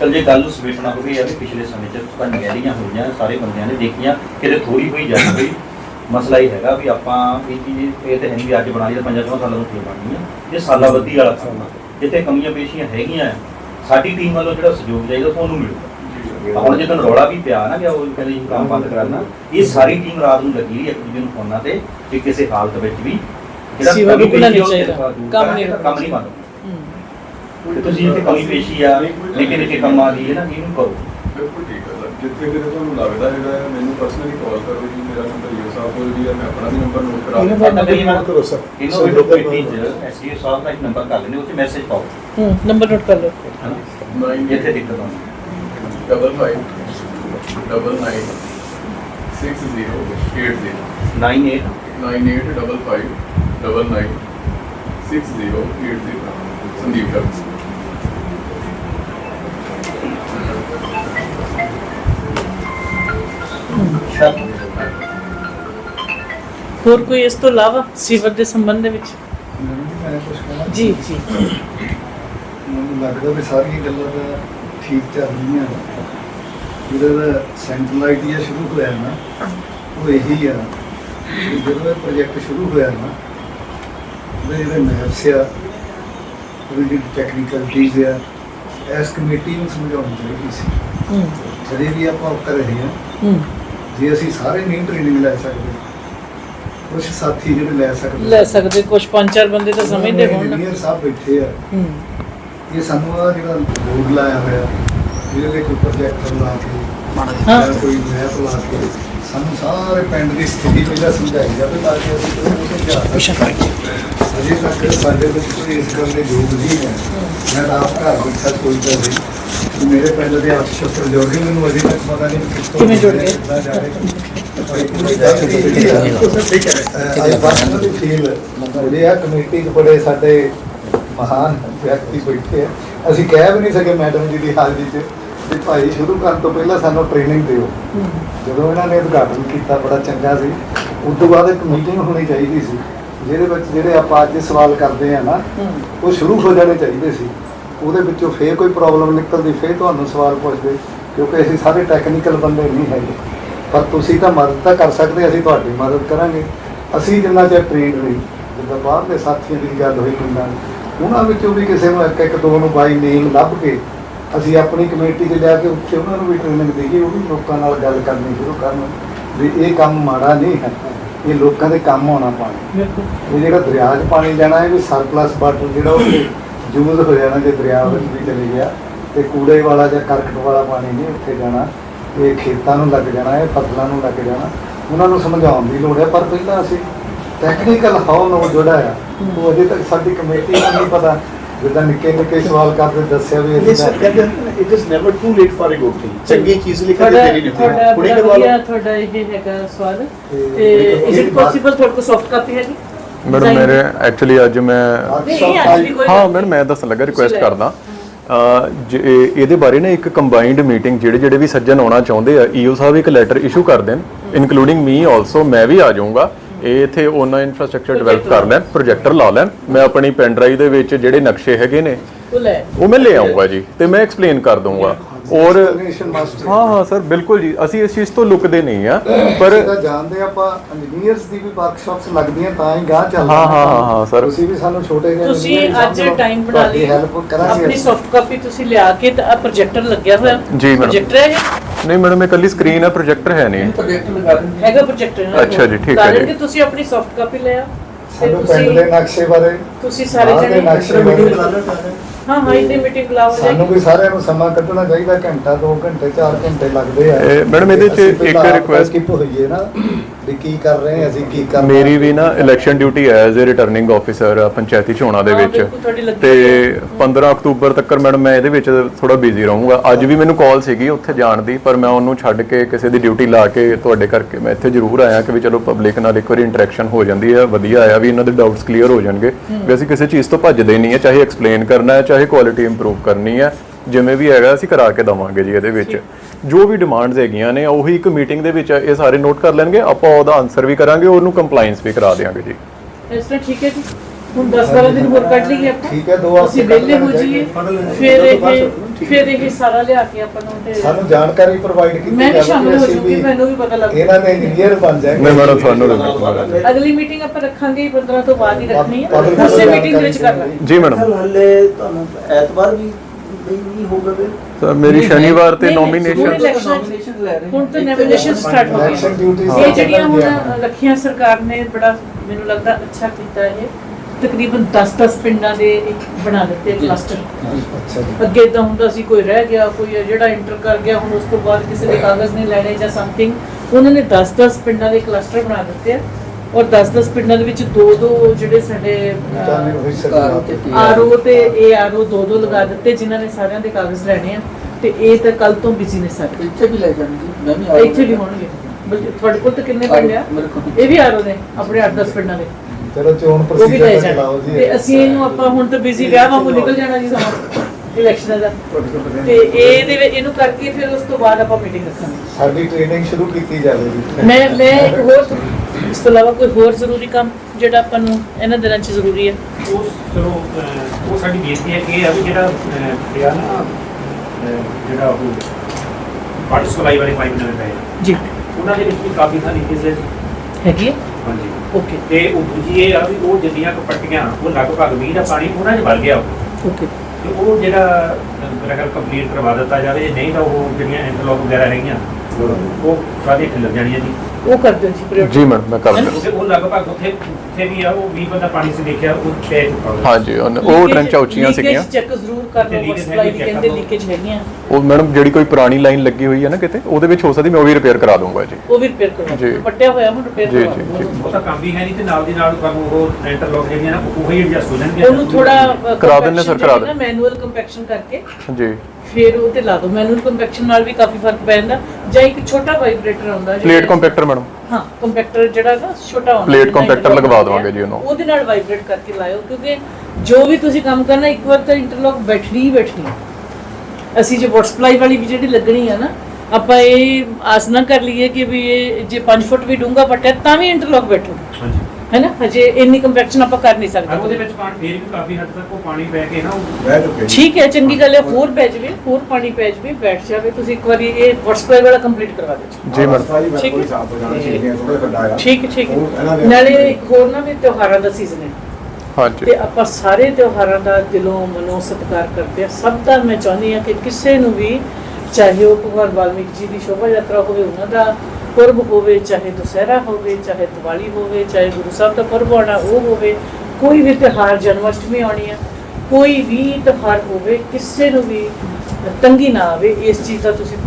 H: ਚਲ ਜੇ ਗੱਲ ਸਵੇਟਣਾ ਹੋਵੇ ਇਹ ਆ ਵੀ ਪਿਛਲੇ ਸਮੇਂ 'ਚ ਤਾਂ ਗੈਰੀਆਂ ਹੋਈਆਂ ਸਾਰੇ ਬੰਦਿਆਂ ਨੇ ਦੇਖੀਆਂ ਕਿਤੇ ਥੋੜੀ ਹੋਈ ਜਾਂਦੀ ਹੋਈ। ਮਸਲਾ ਇਹ ਹੈਗਾ ਵੀ ਆਪਾਂ ਇਹ ਚੀਜ਼ ਇਹ ਤੇ ਹੈ ਨਹੀਂ ਵੀ ਅੱਜ ਬਣਾ ਲਈ ਤਾਂ ਪੰਜਾਂ ਚੋਂ ਸਾਲਾਂ ਨੂੰ ਫੇਰ ਬਣਨੀ ਆ ਇਹ ਸਾਲਾ ਬੱਦੀ ਵਾਲਾ ਕੰਮ ਆ। ਜਿੱਥੇ ਕਮੀਆਂ ਪੇਸ਼ੀਆਂ ਹੈਗੀਆਂ ਸਾਡੀ ਟੀਮ ਵੱਲੋਂ ਜਿਹੜਾ ਸਹਿਯੋਗ ਚਾਹੀਦਾ ਤੁਹਾਨੂੰ ਮਿਲੂਗਾ। ਹੁਣ ਜਦੋਂ ਰੌਲਾ ਵੀ ਪਿਆ ਨਾ ਕਿ ਉਹ ਕਹਿੰਦੇ ਜੀ ਕੰਮ ਬੰਦ ਕਰਨਾ ਇਹ ਸਾਰੀ ਟੀਮ ਰਾਤ ਨੂੰ ਲੱਗੀ ਰਹੀ ਇੱਕ ਦੂਜੇ ਨੂੰ ਫੋਨਾਂ ਤੇ ਕਿ ਕਿਸੇ ਹਾਲਤ ਵਿੱਚ ਵੀ।
A: ਸੀਵਰ
H: ਕਮੀ
A: ਨਹੀਂ
H: ਬੰਦ। ਤੇ ਤੁਸੀਂ ਇੱਥੇ ਕਮੀ ਪੇਸ਼ੀ ਆ ਨਿੱਕੇ ਨਿੱਕੇ ਕੰਮਾਂ ਦੀ ਹੈ ਨਾ ਇਹਨੂੰ ਕਰੋ।
E: ਬਿਲਕੁਲ ਠੀਕ ਹੈ ਸਰ। ਜਿੱਥੇ ਕਿਤੇ ਤੁਹਾਨੂੰ ਲੱਗਦਾ ਹੈਗਾ ਮੈਨੂੰ ਪਰਸਨਲੀ ਕਾਲ ਕਰੋ ਜੀ ਮੇਰਾ ਨੰਬਰ ਯੋ ਸਾਹਿਬ ਕੋਲ ਵੀ ਹੈ ਮੈਂ ਆਪਣਾ ਵੀ ਨੰਬਰ ਨੋਟ ਕਰਾ
F: ਦਿੰਦਾ। ਨੰਬਰ ਵੀ ਨੋਟ ਕਰੋ ਸਰ।
H: ਇਹਨੂੰ ਵੀ ਡੋਕਟਰ ਪੀਜ ਐਸਯੂ ਸਾਹਿਬ ਦਾ ਇੱਕ ਨੰਬਰ ਕਰ ਲੈਣੇ ਉੱਥੇ ਮੈਸੇਜ ਪਾਓ।
A: ਹੂੰ ਨੰਬਰ ਨੋਟ ਕਰ ਲਓ।
E: ਹਾਂ
H: ਇੱਥੇ ਦਿੱਕਤ ਆਉਂਦੀ।
E: ਡਬਲ 5 ਡਬਲ 9 60 80
H: 98
E: 98 55 99 60 80 ਸੰਦੀਪ
A: ਹੋਰ ਕੋਈ ਇਸ ਤੋਂ ਇਲਾਵਾ ਸੀਵਰ ਦੇ ਸੰਬੰਧ ਦੇ ਵਿੱਚ?
I: ਮੈਂ ਕੁਝ ਕਹਿਣਾ
A: ਜੀ। ਜੀ।
I: ਮੈਨੂੰ ਲੱਗਦਾ ਵੀ ਸਾਰੀਆਂ ਗੱਲਾਂ ਤਾਂ ਠੀਕ ਚੱਲ ਰਹੀਆਂ ਨੇ। ਜਿਹੜਾ ਸੈਂਟਰਲਾਈਟੀਆ ਸ਼ੁਰੂ ਹੋਇਆ ਨਾ ਉਹ ਇਹੀ ਆ। ਕਿ ਜਦੋਂ ਇਹ ਪ੍ਰੋਜੈਕਟ ਸ਼ੁਰੂ ਹੋਇਆ ਨਾ ਉਹਦੇ ਜਿਹੜੇ ਮੈਪਸ ਆ ਜਿਹੜੀ ਟੈਕਨੀਕਲ ਆ ਇਸ ਕਮੇਟੀ ਨੂੰ ਸਮਝਾਉਣੀ ਚਾਹੀਦੀ ਸੀ।
A: ਹੂੰ।
I: ਜਿਹੜੇ ਵੀ ਆਪਾਂ ਕਰ ਰਹੇ ਹਾਂ
A: ਹੂੰ।
I: ਜੇ ਅਸੀਂ ਸਾਰੇ ਨਹੀਂ ਟ੍ਰੇਨਿੰਗ ਲੈ ਸਕਦੇ ਕੁਝ ਸਾਥੀ ਜਿਹੜੇ ਲੈ ਸਕਦੇ
A: ਲੈ ਸਕਦੇ ਕੁਝ ਪੰਜ ਚਾਰ ਬੰਦੇ ਤਾਂ ਸਮਝਦੇ ਹੋਣ ਨਾ।
I: ਇੰਜੀਨੀਅਰ ਸਾਹਿਬ ਬੈਠੇ ਆ।
A: ਹੂੰ।
I: ਇਹ ਸਾਨੂੰ ਆ ਜਿਹੜਾ ਬੋਰਡ ਲਾਇਆ ਹੋਇਆ ਜਿਹਦੇ ਤੇ ਕੋਈ ਪ੍ਰੋਜੈਕਟ ਲਾ ਕੇ। ਜਾਂ ਕੋਈ ਮੈਪ ਲਾ ਕੇ ਸਾਨੂੰ ਸਾਰੇ ਪਿੰਡ ਦੀ ਸਥਿਤੀ ਪਹਿਲਾਂ ਸਮਝਾਈ ਜਾਵੇ ਤਾਂ ਕਿ ਅਸੀਂ ਕੋਈ ਉਹ ਸਮਝਾ ਸਕੀਏ। ਅਜੇ ਤੱਕ ਸਾਡੇ ਵਿੱਚ ਕੋਈ ਇਸ ਗੱਲ ਦੇ ਯੋਗ ਨਹੀਂ ਹੈ। ਮੈਂ ਤਾਂ ਆਪ ਘਰ ਬੈਠਾ ਸੋਚਦਾ ਸੀ ਮੇਰੇ ਪਿੰਡ ਦੇ ਅਫਸਰ ਜੁੜ ਗਏ ਮੈਨੂੰ ਅਜੇ ਤੱਕ ਪਤਾ ਨਹੀਂ ਕਿੱਥੋਂ
A: ਕਿਵੇਂ ਜੁੜ ਗਏ?
I: ਕਿੱਦਾਂ ਜਾ ਰਹੇ। ਠੀਕ ਹੈ। ਅੱਜ ਬਾਅਦ ਦੀ ਫੀਲ ਜਿਹੜੇ ਆ ਕਮੇਟੀ ਚ ਬੜੇ ਸਾਡੇ ਮਹਾਨ ਵਿਅਕਤੀ ਬੈਠੇ ਆ। ਅਸੀਂ ਕਹਿ ਵੀ ਨਹੀਂ ਸਕੇ ਮੈਡਮ ਜੀ ਦੀ ਹਾਜ਼ਰੀ 'ਚ ਵੀ ਭਾਈ ਸ਼ੁਰੂ ਕਰਨ ਤੋਂ ਪਹਿਲਾਂ ਸਾਨੂੰ ਟ੍ਰੇਨਿੰਗ ਦਿਓ। ਜਦੋਂ ਇਹਨਾਂ ਨੇ ਉਦਘਾਟਨ ਕੀਤਾ ਬੜਾ ਚੰਗਾ ਸੀ। ਉਸ ਤੋਂ ਬਾਅਦ ਇੱਕ ਮੀਟਿੰਗ ਹੋਣੀ ਚਾਹੀਦੀ ਸੀ। ਜਿਹਦੇ ਵਿੱਚ ਜਿਹੜੇ ਆਪਾਂ ਅੱਜ ਸਵਾਲ ਕਰਦੇ ਆ ਨਾ ਉਹ ਸ਼ੁਰੂ ਹੋ ਜਾਣੇ ਚਾਹੀਦੇ ਸੀ। ਉਹਦੇ ਵਿੱਚੋਂ ਫੇਰ ਕੋਈ ਪ੍ਰੋਬਲਮ ਨਿਕਲਦੀ ਫੇਰ ਤੁਹਾਨੂੰ ਸਵਾਲ ਪੁੱਛਦੇ ਕਿਉਂਕਿ ਅਸੀਂ ਸਾਰੇ ਟੈਕਨੀਕਲ ਬੰਦੇ ਨਹੀਂ ਹੈਗੇ। ਪਰ ਤੁਸੀਂ ਤਾਂ ਮਦਦ ਤਾਂ ਕਰ ਸਕਦੇ ਅਸੀਂ ਤੁਹਾਡੀ ਮਦਦ ਕਰਾਂਗੇ। ਅਸੀਂ ਜਿੰਨਾ ਚਿਰ ਟ੍ਰੇਨ ਨਹੀਂ ਜਿੱਦਾਂ ਬਾਹਰਲੇ ਸਾਥੀਆਂ ਦੀ ਗੱਲ ਹੋਈ ਪਿੰਡਾਂ ਦੀ, ਉਹਨਾਂ ਵਿੱਚੋਂ ਵੀ ਕਿਸੇ ਨੂੰ ਇੱਕ ਇੱਕ ਦੋ ਨੂੰ ਬਾਈ ਨੇਮ ਲੱਭ ਕੇ ਅਸੀਂ ਆਪਣੀ ਕਮੇਟੀ 'ਚ ਲਿਆ ਕੇ ਉੱਥੇ ਉਹਨਾਂ ਨੂੰ ਵੀ ਟ੍ਰੇਨਿੰਗ ਦੇਈਏ ਉਹ ਵੀ ਲੋਕਾਂ ਨਾਲ ਗੱਲ ਕਰਨੀ ਸ਼ੁਰੂ ਕਰਨ। ਵੀ ਇਹ ਕੰਮ ਮਾੜਾ ਨਹੀਂ ਹੈ। ਇਹ ਲੋਕਾਂ ਦੇ ਕੰਮ ਆਉਣਾ ਪਾਣੀ। ਇਹ ਜਿਹੜਾ ਦਰਿਆ 'ਚ ਪਾਣੀ ਜਾਣਾ ਹੈ ਵੀ ਸਰਪਲਸ ਵਾਟਰ ਜਿਹੜਾ ਉਹ ਯੂਜ਼ ਹੋ ਜਾਣਾ ਜੇ ਦਰਿਆ ਵਿੱਚ ਵੀ ਚਲੇ ਗਿਆ। ਤੇ ਕੂੜੇ ਵਾਲਾ ਜਾਂ ਕਰਕਟ ਵਾਲਾ ਪਾਣੀ ਨਹੀਂ ਉੱਥੇ ਜਾਣਾ। ਇਹ ਖੇਤਾਂ ਨੂੰ ਲੱਗ ਜਾਣਾ ਇਹ ਫਸਲਾਂ ਨੂੰ ਲੱਗ ਜਾਣਾ। ਉਹਨਾਂ ਨੂੰ ਸਮਝਾਉਣ ਦੀ ਲੋੜ ਹੈ ਪਰ ਪਹਿਲਾਂ ਅਸੀਂ ਟੈਕਨੀਕਲ ਹਾਉ ਨੂੰ ਜਿਹੜਾ ਆ ਉਹ ਅਜੇ ਤੱਕ ਸਾਡੀ ਕਮੇਟੀ ਨੂੰ ਨਹੀਂ ਪਤਾ। ਜਿੱਦਾਂ ਨਿੱਕੇ ਨਿੱਕੇ ਸਵਾਲ ਕਰਦੇ ਦੱਸਿਆ ਵੀ
F: ਇਹ sir it is never too late for a good thing ਚੰਗੀ ਚੀਜ਼ ਲਈ ਕਦੇ ਦੇਰੀ ਨਹੀਂ ਹੁੰਦੀ। ਹੁਣੇ ਕਰਵਾ ਲਓ।
A: ਤੁਹਾਡਾ ਇਹ ਹੈਗਾ ਸਵਾਲ।
I: ਤੇ
A: ਇਜ਼ ਇਟ ਪੋਸੀਬਲ ਤੁਹਾਡੇ ਕੋਲ ਸੌਫਟ ਕਾਪੀ ਹੈਗੀ?
J: ਮੈਡਮ
A: Design-
J: ਮੇਰੇ ਐਕਚੁਅਲੀ ਅੱਜ ਮੈਂ ਹਾਂ ਮੈਡਮ ਮੈਂ ਦੱਸਣ ਲੱਗਾ ਰਿਕੁਐਸਟ। ਕਰਦਾ। ਜੇ ਇਹਦੇ ਬਾਰੇ ਨਾ ਇੱਕ ਕੰਬਾਈਨਡ ਮੀਟਿੰਗ ਜਿਹੜੇ ਜਿਹੜੇ ਵੀ ਸੱਜਣ ਆਉਣਾ ਚਾਹੁੰਦੇ ਆ ਈਓ ਸਾਹਿਬ ਇੱਕ ਲੈਟਰ ਇਸ਼ੂ ਕਰ ਦੇਣ ਇਨਕਲੂਡਿੰਗ ਮੀ ਆਲਸੋ ਮੈਂ ਵੀ ਆ ਜਾਊਂਗਾ। ਇਹ ਇਥੇ ਉਹਨਾਂ ਇਨਫਰਾਸਟ੍ਰਕਚਰ ਡਿਵੈਲਪ ਕਰ ਲੈਣ ਪ੍ਰੋਜੈਕਟਰ ਲਾ ਲੈਣ ਮੈਂ ਆਪਣੀ ਪੈਨ ਡਰਾਈਵ ਦੇ ਵਿੱਚ ਜਿਹੜੇ ਨਕਸ਼ੇ ਹੈਗੇ ਨੇ
A: ਉਹ
J: ਮੈਂ ਲੈ ਆਉਂਗਾ ਜੀ ਤੇ ਮੈਂ ਐਕਸਪਲੇਨ ਕਰ ਦਊਂਗਾ ਔਰ। ਹਾਂ ਹਾਂ ਸਰ ਬਿਲਕੁਲ ਜੀ ਅਸੀਂ ਇਸ ਚੀਜ਼ ਤੋਂ ਲੁਕਦੇ ਨਹੀਂ ਆ ਪਰ
I: ਜਾਣਦੇ ਆਪਾਂ ਇੰਜੀਨੀਅਰਸ ਦੀ ਵੀ ਵਰਕਸ਼ਾਪਸ ਲੱਗਦੀਆਂ ਤਾਂ ਹੀ ਗਾਹ ਚੱਲਦਾ
J: ਹਾਂ, ਹਾਂ, ਹਾਂ, ਹਾਂ, sir।
I: ਤੁਸੀਂ ਵੀ ਸਾਨੂੰ ਛੋਟੇ ਜਿਹੇ
A: ਤੁਸੀਂ ਅੱਜ ਟਾਈਮ ਬਣਾ ਲਈ
I: ਹੈਲਪ ਕਰਾਂਗੇ
A: ਆਪਣੀ। ਸੌਫਟ ਕਾਪੀ ਤੁਸੀਂ ਲਿਆ ਕੇ ਤੇ ਆ ਪ੍ਰੋਜੈਕਟਰ ਲੱਗਿਆ ਹੋਇਆ
J: ਜੀ, madam।
A: ਪ੍ਰੋਜੈਕਟਰ ਹੈ?
J: ਨਹੀਂ ਮੈਡਮ ਇਹ ਕੱਲੀ ਸਕਰੀਨ ਹੈ ਪ੍ਰੋਜੈਕਟਰ ਹੈ ਨਹੀਂ।
C: ਪ੍ਰੋਜੈਕਟ ਲਗਾ ਦਿੰਦੇ
A: ਹੈਗਾ ਪ੍ਰੋਜੈਕਟਰ
J: ਅੱਛਾ ਜੀ, ਠੀਕ ਹੈ ਜੀ।
A: ਕਿ ਤੁਸੀਂ ਆਪਣੀ ਸੌਫਟ ਕਾਪੀ ਲਿਆ ਤੇ
I: ਸਾਨੂੰ ਪਿੰਡ ਦੇ
A: ਤੁਸੀਂ
I: ਨਕਸ਼ੇ ਬਾਰੇ
A: ਤੁਸੀਂ ਸਾਰੇ
I: ਬਾਹਰ ਦੇ
A: ਜਣੇ
I: ਨਕਸ਼ੇ ਬਾਰੇ।
A: ਹਾਂ ਹਾਂ ਇਹਦੀ ਮੀਟਿੰਗ ਬੁਲਾਓ
I: ਸਾਨੂੰ ਵੀ ਸਾਰਿਆਂ ਨੂੰ ਸਮਾਂ ਕੱਢਣਾ ਚਾਹੀਦਾ ਘੰਟਾ 2 ਘੰਟੇ 4 ਘੰਟੇ ਲੱਗਦੇ ਆ।
E: ਇਹ ਮੈਡਮ ਇਹਦੇ 'ਚ
I: ਅਸੀਂ
E: ਇੱਕ
I: ਪਹਿਲਾਂ ਆਪ
E: request-
I: skip ਹੋਈਏ ਨਾ। ਵੀ ਕੀ ਕਰ ਰਹੇ ਅਸੀਂ ਕੀ ਕਰ
E: ਮੇਰੀ ਵੀ ਨਾ ਇਲੈਕਸ਼ਨ ਡਿਊਟੀ ਹੈ ਐਜ਼ ਅ ਰਿਟਰਨਿੰਗ ਆਫੀਸਰ ਪੰਚਾਇਤੀ ਚੋਣਾਂ ਦੇ ਵਿੱਚ। ਤੇ
A: ਹੋਈ ਹੈ।
E: 15 ਅਕਤੂਬਰ ਤੱਕ ਮੈਡਮ ਮੈਂ ਇਹਦੇ ਵਿੱਚ ਥੋੜਾ ਬਿਜ਼ੀ ਰਹੂੰਗਾ। ਅੱਜ ਵੀ ਮੈਨੂੰ ਕਾਲ ਸੀਗੀ ਉੱਥੇ ਜਾਣ ਦੀ ਪਰ ਮੈਂ ਉਹਨੂੰ ਛੱਡ ਕੇ ਕਿਸੇ ਦੀ ਡਿਊਟੀ ਲਾ ਕੇ ਤੁਹਾਡੇ ਕਰਕੇ ਮੈਂ ਇੱਥੇ ਜ਼ਰੂਰ ਆਇਆ ਕਿ ਵੀ ਚਲੋ ਪਬਲਿਕ ਨਾਲ ਇੱਕ ਵਾਰੀ ਇੰਟਰੈਕਸ਼ਨ ਹੋ ਜਾਂਦੀ ਹੈ ਵਧੀਆ ਆਇਆ ਵੀ ਇਹਨਾਂ ਦੇ ਡਾਊਟਸ ਕਲੀਅਰ ਹੋ ਜਾਣਗੇ। ਵੀ ਅਸੀਂ ਕਿਸੇ ਚੀਜ਼ ਤੋਂ ਭੱਜਦੇ ਨਹੀਂ ਹੈ ਚਾਹੇ ਐਕਸਪਲੇਨ ਕਰਨਾ ਹੈ ਚਾਹੇ ਕੁਆਲਿਟੀ ਇੰਪਰੂਵ ਕਰਨੀ ਹੈ। ਜਿਵੇਂ ਵੀ ਹੈਗਾ ਅਸੀਂ ਕਰਾ ਕੇ ਦਵਾਂਗੇ ਜੀ ਇਹਦੇ ਵਿੱਚ। ਜੋ ਵੀ ਡਿਮਾਂਡਸ ਹੈਗੀਆਂ ਨੇ ਉਹੀ ਇੱਕ ਮੀਟਿੰਗ ਦੇ ਵਿੱਚ ਇਹ ਸਾਰੇ ਨੋਟ ਕਰ ਲੈਣਗੇ। ਆਪਾਂ ਉਹਦਾ ਆਨਸਰ ਵੀ ਕਰਾਂਗੇ ਉਹਨੂੰ ਕੰਪਲਾਈਂਸ ਵੀ ਕਰਾ ਦੇਵਾਂਗੇ ਜੀ।
A: ਇਸ ਤਰ੍ਹਾਂ ਠੀਕ ਹੈ ਜੀ। ਹੁਣ 10 12 ਦਿਨ ਹੋਰ ਕੱਢ ਲਈਏ ਆਪਾਂ।
I: ਠੀਕ ਹੈ, ਦੋ ਹਫ਼ਤੇ
A: ਅਸੀਂ
I: ਕੱਢ
A: ਵਿਹਲੇ ਹੋ
I: ਲੈਣੇ
A: ਜਾਈਏ।
I: ਚਾਹੀਦੇ।
A: ਫਿਰ ਇਹ ਫਿਰ ਇਹ ਸਾਰਾ ਲਿਆ ਕੇ ਆਪਾਂ ਨੂੰ ਤੇ
I: ਸਾਨੂੰ ਜਾਣਕਾਰੀ ਪ੍ਰੋਵਾਈਡ ਕੀਤੀ
A: ਮੈਂ ਵੀ
I: ਜਾਵੇ
A: ਸ਼ਾਮਲ ਹੋ ਜੂਗੀ ਮੈਨੂੰ ਵੀ ਪਤਾ ਲੱਗ
I: ਇਹਨਾਂ ਦੇ ਇੰਜੀਨੀਅਰ ਬਣ ਜਾਏਗੇ
E: ਨਹੀਂ ਮੈਡਮ ਤੁਹਾਨੂੰ ਲੱਗਦਾ।
A: ਅਗਲੀ ਮੀਟਿੰਗ ਆਪਾਂ ਰੱਖਾਂਗੇ ਹੀ 15 ਤੋਂ ਬਾਅਦ ਹੀ ਰੱਖਣੀ ਹੈ।
I: ਪਬਲਿਕ
A: ਉਸੇ
I: ਨੂੰ
A: ਮੀਟਿੰਗ ਵਿੱਚ ਕਰ ਲਾਂਗੇ।
E: ਜੀ ਮੈਡਮ।
D: ਹੱਲੇ ਤੁਹਾਨੂੰ ਐਤਵਾਰ ਵੀ ਨਹੀਂ ਹੋਊਗਾ ਫਿਰ
E: ਸਰ ਮੇਰੀ ਸ਼ਨੀਵਾਰ ਤੇ
A: ਨਹੀਂ, ਨਹੀਂ,
E: ਨੋਮੀਨੇਸ਼ਨ
C: ਲੈ ਰਹੇ
A: ਹੁਣ ਤਾਂ ਨੋਮੀਨੇਸ਼ਨ ਸਟਾਰਟ ਹੋ ਗਈ ਇਹ ਜਿਹੜੀਆਂ ਹੁਣ। ਰੱਖੀਆਂ ਸਰਕਾਰ ਨੇ ਬੜਾ ਮੈਨੂੰ ਲੱਗਦਾ ਅੱਛਾ ਕੀਤਾ ਇਹ। ਤਕਰੀਬਨ 10-10 ਪਿੰਡਾਂ ਦੇ ਇੱਕ ਬਣਾ ਦਿੱਤੇ ਕਲਸਟਰ ਅੱਗੇ ਤਾਂ ਹੁੰਦਾ ਸੀ ਕੋਈ ਰਹਿ ਗਿਆ ਕੋਈ ਜਿਹੜਾ ਇੰਟਰ ਕਰ ਗਿਆ ਹੁਣ ਉਸ ਤੋਂ ਬਾਅਦ ਕਿਸੇ ਦੇ ਕਾਗਜ਼ ਨਹੀਂ ਲੈਣੇ ਜਾਂ ਸਮਥਿੰਗ ਉਹਨਾਂ ਨੇ 10-10 ਪਿੰਡਾਂ ਦੇ ਕਲਸਟਰ ਬਣਾ ਦਿੱਤੇ ਆ। ਔਰ 10-10 ਪਿੰਡਾਂ ਦੇ ਵਿੱਚ ਦੋ ਦੋ ਜਿਹੜੇ ਸਾਡੇ ਆਰਓ ਤੇ ਇਹ ਆਰਓ ਦੋ ਦੋ ਲਗਾ ਦਿੱਤੇ ਜਿਨ੍ਹਾਂ ਨੇ ਸਾਰਿਆਂ ਦੇ ਕਾਗਜ਼ ਲੈਣੇ ਆ ਤੇ ਇਹ ਤਾਂ ਕੱਲ ਤੋਂ ਬਿਜ਼ੀ ਨੇ ਸਾਰੇ।
C: ਇੱਥੇ ਵੀ ਲੈ ਜਾਣ ਜੀ ਮੈਂ ਵੀ।
A: ਇੱਥੇ ਵੀ ਹੋਣਗੇ। ਬਲਕਿ ਤੁਹਾਡੇ ਕੋਲ ਤਾਂ ਕਿੰਨੇ ਪਿੰਡ ਆ? ਇਹ ਵੀ ਆਰਓ ਨੇ ਆਪਣੇ 8-10 ਪਿੰਡਾਂ ਦੇ।
I: ਚਲੋ ਚੋਣ ਪ੍ਰੋਸੀਜਰ
A: ਜਾਣ
I: ਚਲਾਓ ਜੀ।
A: ਤੇ ਅਸੀਂ ਇਹਨੂੰ ਆਪਾਂ ਹੁਣ ਤਾਂ ਬਿਜ਼ੀ ਵਿਆਹ ਵਾਂਗੂ ਨਿਕਲ ਜਾਣਾ ਜੀ ਸਮਾਂ ਇਲੈਕਸ਼ਨਾਂ ਦਾ। ਤੇ ਇਹਦੇ ਵਿੱਚ ਇਹਨੂੰ ਕਰਕੇ ਫਿਰ ਉਸ ਤੋਂ ਬਾਅਦ ਆਪਾਂ ਮੀਟਿੰਗ ਰੱਖਾਂਗੇ।
I: ਸਾਡੀ ਟ੍ਰੇਨਿੰਗ ਸ਼ੁਰੂ ਕੀਤੀ ਜਾਵੇ ਜੀ।
A: ਮੈਂ ਮੈਂ ਇੱਕ ਹੋਰ ਇਸ ਤੋਂ ਇਲਾਵਾ ਕੋਈ ਹੋਰ ਜ਼ਰੂਰੀ ਕੰਮ ਜਿਹੜਾ ਆਪਾਂ ਨੂੰ ਇਹਨਾਂ ਦਿਨਾਂ 'ਚ ਜ਼ਰੂਰੀ ਹੈ?
K: ਉਹ ਚਲੋ ਅਹ, ਉਹ ਸਾਡੀ ਬੇਨਤੀ ਹੈ ਕਿ ਇਹ ਆ ਵੀ ਜਿਹੜਾ ਅਹ, ਪਿਆ ਨਾ ਅਹ, ਜਿਹੜਾ ਉਹ ਵਾਟਰ ਸਪਲਾਈ ਵਾਲੇ ਪਾਈਪ ਨਵੇਂ ਪਏ ਆ,
A: ਜੀ।
K: ਉਹਨਾਂ ਦੇ ਵਿੱਚ ਵੀ ਕਾਫੀ ਸਾਰੀ ਲੀਕੇਜ
A: ਹੈਗੀ ਹੈ?
K: ਹਾਂਜੀ।
A: ਓਕੇ।
K: ਤੇ ਉਹ ਦੂਜੀ ਇਹ ਆ ਵੀ ਉਹ ਜਿੰਨੀਆਂ ਕੁ ਪੱਟੀਆਂ ਉਹ ਲਗਭਗ ਮੀਂਹ ਦਾ ਪਾਣੀ ਉਹਨਾਂ 'ਚ ਵਲ ਗਿਆ
A: ਓਕੇ।
K: ਤੇ ਉਹ ਜਿਹੜਾ ਅਹ, ਮੇਰਾ ਖਿਆਲ ਕੰਪਲੀਟ ਕਰਵਾ ਦਿੱਤਾ ਜਾਵੇ ਜੇ ਨਹੀਂ ਤਾਂ ਉਹ ਜਿਹੜੀਆਂ ਇੰਟਰਲੌਕ ਵਗੈਰਾ ਰਹਿਗੀਆਂ ਉਹ ਸਾਰੀਆਂ ਖਿਲਰ ਜਾਣੀਆਂ ਜੀ।
A: ਉਹ ਕਰ ਦਿਓ ਜੀ।
E: ਜੀ ਮੈਡਮ ਮੈਂ ਕਰ ਦਿੰਦਾ
K: ਉਹ ਲਗਭਗ ਉੱਥੇ ਉੱਥੇ ਵੀ ਆ ਉਹ 20 ਬੰਦਾ ਪਾਣੀ ਸੀ ਦੇਖਿਆ ਉਹ ਪੈ ਚੁੱਕਾ ਹੋਇਆ
E: ਹਾਂਜੀ ਉਹਨੇ- ਉਹ ਟ੍ਰੈਂਚਾਂ ਉੱਚੀਆਂ ਸੀਗੀਆਂ
A: ਚੈੱਕ ਜ਼ਰੂਰ ਕਰ ਲਓ
K: leakage
A: ਸਪਲਾਈ ਦੀ ਕਹਿੰਦੇ। ਲੀਕੇਜ ਹੈਗੀਆਂ
E: ਉਹ ਮੈਡਮ ਜਿਹੜੀ ਕੋਈ ਪੁਰਾਣੀ ਲਾਈਨ ਲੱਗੀ ਹੋਈ ਹੈ ਨਾ ਕਿਤੇ ਉਹਦੇ ਵਿੱਚ ਹੋ ਸਕਦੀ ਮੈਂ ਉਹ ਵੀ ਰਿਪੇਅਰ ਕਰਾ ਦੂੰਗਾ ਜੀ
A: ਉਹ ਵੀ ਰਿਪੇਅਰ
E: ਜੀ।
A: ਪੱਟਿਆ ਹੋਇਆ ਹੁਣ ਰਿਪੇਅਰ
E: ਜੀ, ਜੀ, ਜੀ।
K: ਉਹ ਤਾਂ ਕੰਮ ਵੀ ਹੈ ਨਹੀਂ ਤੇ ਨਾਲ ਦੀ ਨਾਲ ਤੁਹਾਨੂੰ ਉਹ ਇੰਟਰਲੌਕ ਜਿਹੜੀਆਂ ਨਾ ਉਹ ਹੀ ਐਡਜਸਟ ਹੋ ਜਾਣਗੀਆਂ
A: ਉਹਨੂੰ ਥੋੜਾ
E: ਕਰਾ ਦਿੰਦੇ sir, ਕਰਾ ਦਿੰਦੇ।
A: ਮੈਨੂਅਲ ਕੰਪੈਕਸ਼ਨ ਕਰਕੇ
E: ਜੀ
A: ਫਿਰ ਉਹ ਤੇ ਲਾ ਦਿਓ ਮੈਨੂਅਲ ਕੰਪੈਕਸ਼ਨ ਨਾਲ ਵੀ ਕਾਫੀ ਫ਼ਰਕ ਪੈ ਜਾਂਦਾ। ਜਾਂ ਇੱਕ ਛੋਟਾ ਵਾਈਬ੍ਰੇਟਰ ਆਉਂਦਾ
E: ਪਲੇਟ ਕੰਪੈਕਟਰ ਮੈਡਮ।
A: ਹਾਂ ਕੰਪੈਕਟਰ ਜਿਹੜਾ ਨਾ ਛੋਟਾ ਜਿਹਨਾਂ
E: compactor
A: interlock
E: ਲਗਵਾ
A: ਆ,
E: ਦੇਵਾਂਗੇ ਜੀ ਉਹਨੂੰ।
A: ਉਹਦੇ ਨਾਲ ਵਾਈਬ੍ਰੇਟ ਕਰਕੇ ਲਾਇਓ ਕਿਉਂਕਿ ਜੋ ਵੀ ਤੁਸੀਂ ਕੰਮ ਕਰਨਾ ਇੱਕ ਵਾਰ ਤਾਂ ਇੰਟਰਲੌਕ ਬੈਠਣੀ ਹੀ ਬੈਠਣੀ ਹੈ। ਅਸੀਂ ਜੇ ਵਾਟਰ ਸਪਲਾਈ ਵਾਲੀ ਵੀ ਜਿਹੜੀ ਲੱਗਣੀ ਹੈ ਨਾ ਆਪਾਂ ਇਹ ਆਸ ਨਾ ਕਰ ਲਈਏ ਕਿ ਵੀ ਇਹ ਜੇ 5 ਫੁੱਟ ਵੀ ਡੂੰਘਾ ਪੱਟਿਆ ਤਾਂ ਵੀ ਇੰਟਰਲੌਕ ਬੈਠੂ।
K: ਹਾਂਜੀ।
A: ਹੈ ਨਾ? ਹਜੇ ਇੰਨੀ ਕੰਪੈਕਸ਼ਨ ਆਪਾਂ ਕਰ ਨਹੀਂ
K: ਪਰ ਉਹਦੇ
A: ਸਕਦੇ
K: ਵਿੱਚ ਪਾਣੀ ਫੇਰ ਵੀ ਕਾਫੀ ਹੱਦ ਤੱਕ ਉਹ ਪਾਣੀ ਪੈ ਕੇ ਨਾ ਉਹ
G: ਬਹਿ ਚੁੱਕੇ ਜੀ।
A: ਠੀਕ ਹੈ ਚੰਗੀ ਗੱਲ ਹੈ ਹੋਰ ਪੈ ਜਾਵੇ ਹੋਰ ਪਾਣੀ ਪੈ ਜਾਵੇ ਬੈਠ ਜਾਵੇ ਤੁਸੀਂ ਇੱਕ ਵਾਰੀ ਇਹ ਵਾਟਰ ਸਪਲਾਈ ਵਾਲਾ ਕੰਪਲੀਟ ਕਰਵਾ ਦਿਓ।
E: ਜੀ
A: ਠੀਕ
G: ਬਿਲਕੁਲ
A: ਹੈ।
G: ਸਾਫ਼ ਹੋ ਜਾਣਾ ਚਾਹੀਦੀਆਂ ਥੋੜਾ ਵੱਡਾ ਆ।
A: ਠੀਕ ਠੀਕ ਨਾਲੇ ਇੱਕ ਹੋਰ ਨਾ ਵੀ ਤਿਉਹਾਰਾਂ ਦਾ ਸੀਜ਼ਨ ਹੈ।
E: ਹਾਂਜੀ।
A: ਤੇ ਆਪਾਂ ਸਾਰੇ ਤਿਉਹਾਰਾਂ ਦਾ ਦਿਲੋਂ ਮਨੋਂ ਸਤਿਕਾਰ ਕਰਦੇ ਆ ਸਭ ਦਾ ਮੈਂ ਚਾਹੁੰਦੀ ਆ ਕਿ ਕਿਸੇ ਨੂੰ ਵੀ ਚਾਹੇ ਉਹ ਭਗਵਾਨ ਵਾਲਮੀਕ ਜੀ ਦੀ ਸ਼ੋਭਾ ਯਾਤਰਾ ਹੋਵੇ ਉਹਨਾਂ ਦਾ ਪੁਰਬ ਹੋਵੇ ਚਾਹੇ ਦੁਸਹਿਰਾ ਹੋਵੇ ਚਾਹੇ ਦੀਵਾਲੀ ਹੋਵੇ ਚਾਹੇ ਗੁਰੂ ਸਾਹਿਬ ਦਾ ਪੁਰਬ ਆਉਣਾ ਉਹ ਹੋਵੇ ਕੋਈ ਵੀ ਤਿਉਹਾਰ ਜਨਮ ਅਸ਼ਟਮੀ ਆਉਣੀ ਆ ਕੋਈ ਵੀ ਤਿਉਹਾਰ ਹੋਵੇ ਕਿਸੇ ਨੂੰ ਵੀ ਤੰਗੀ ਨਾ ਆਵੇ ਇਸ ਚੀਜ਼ ਦਾ ਤੁਸੀਂ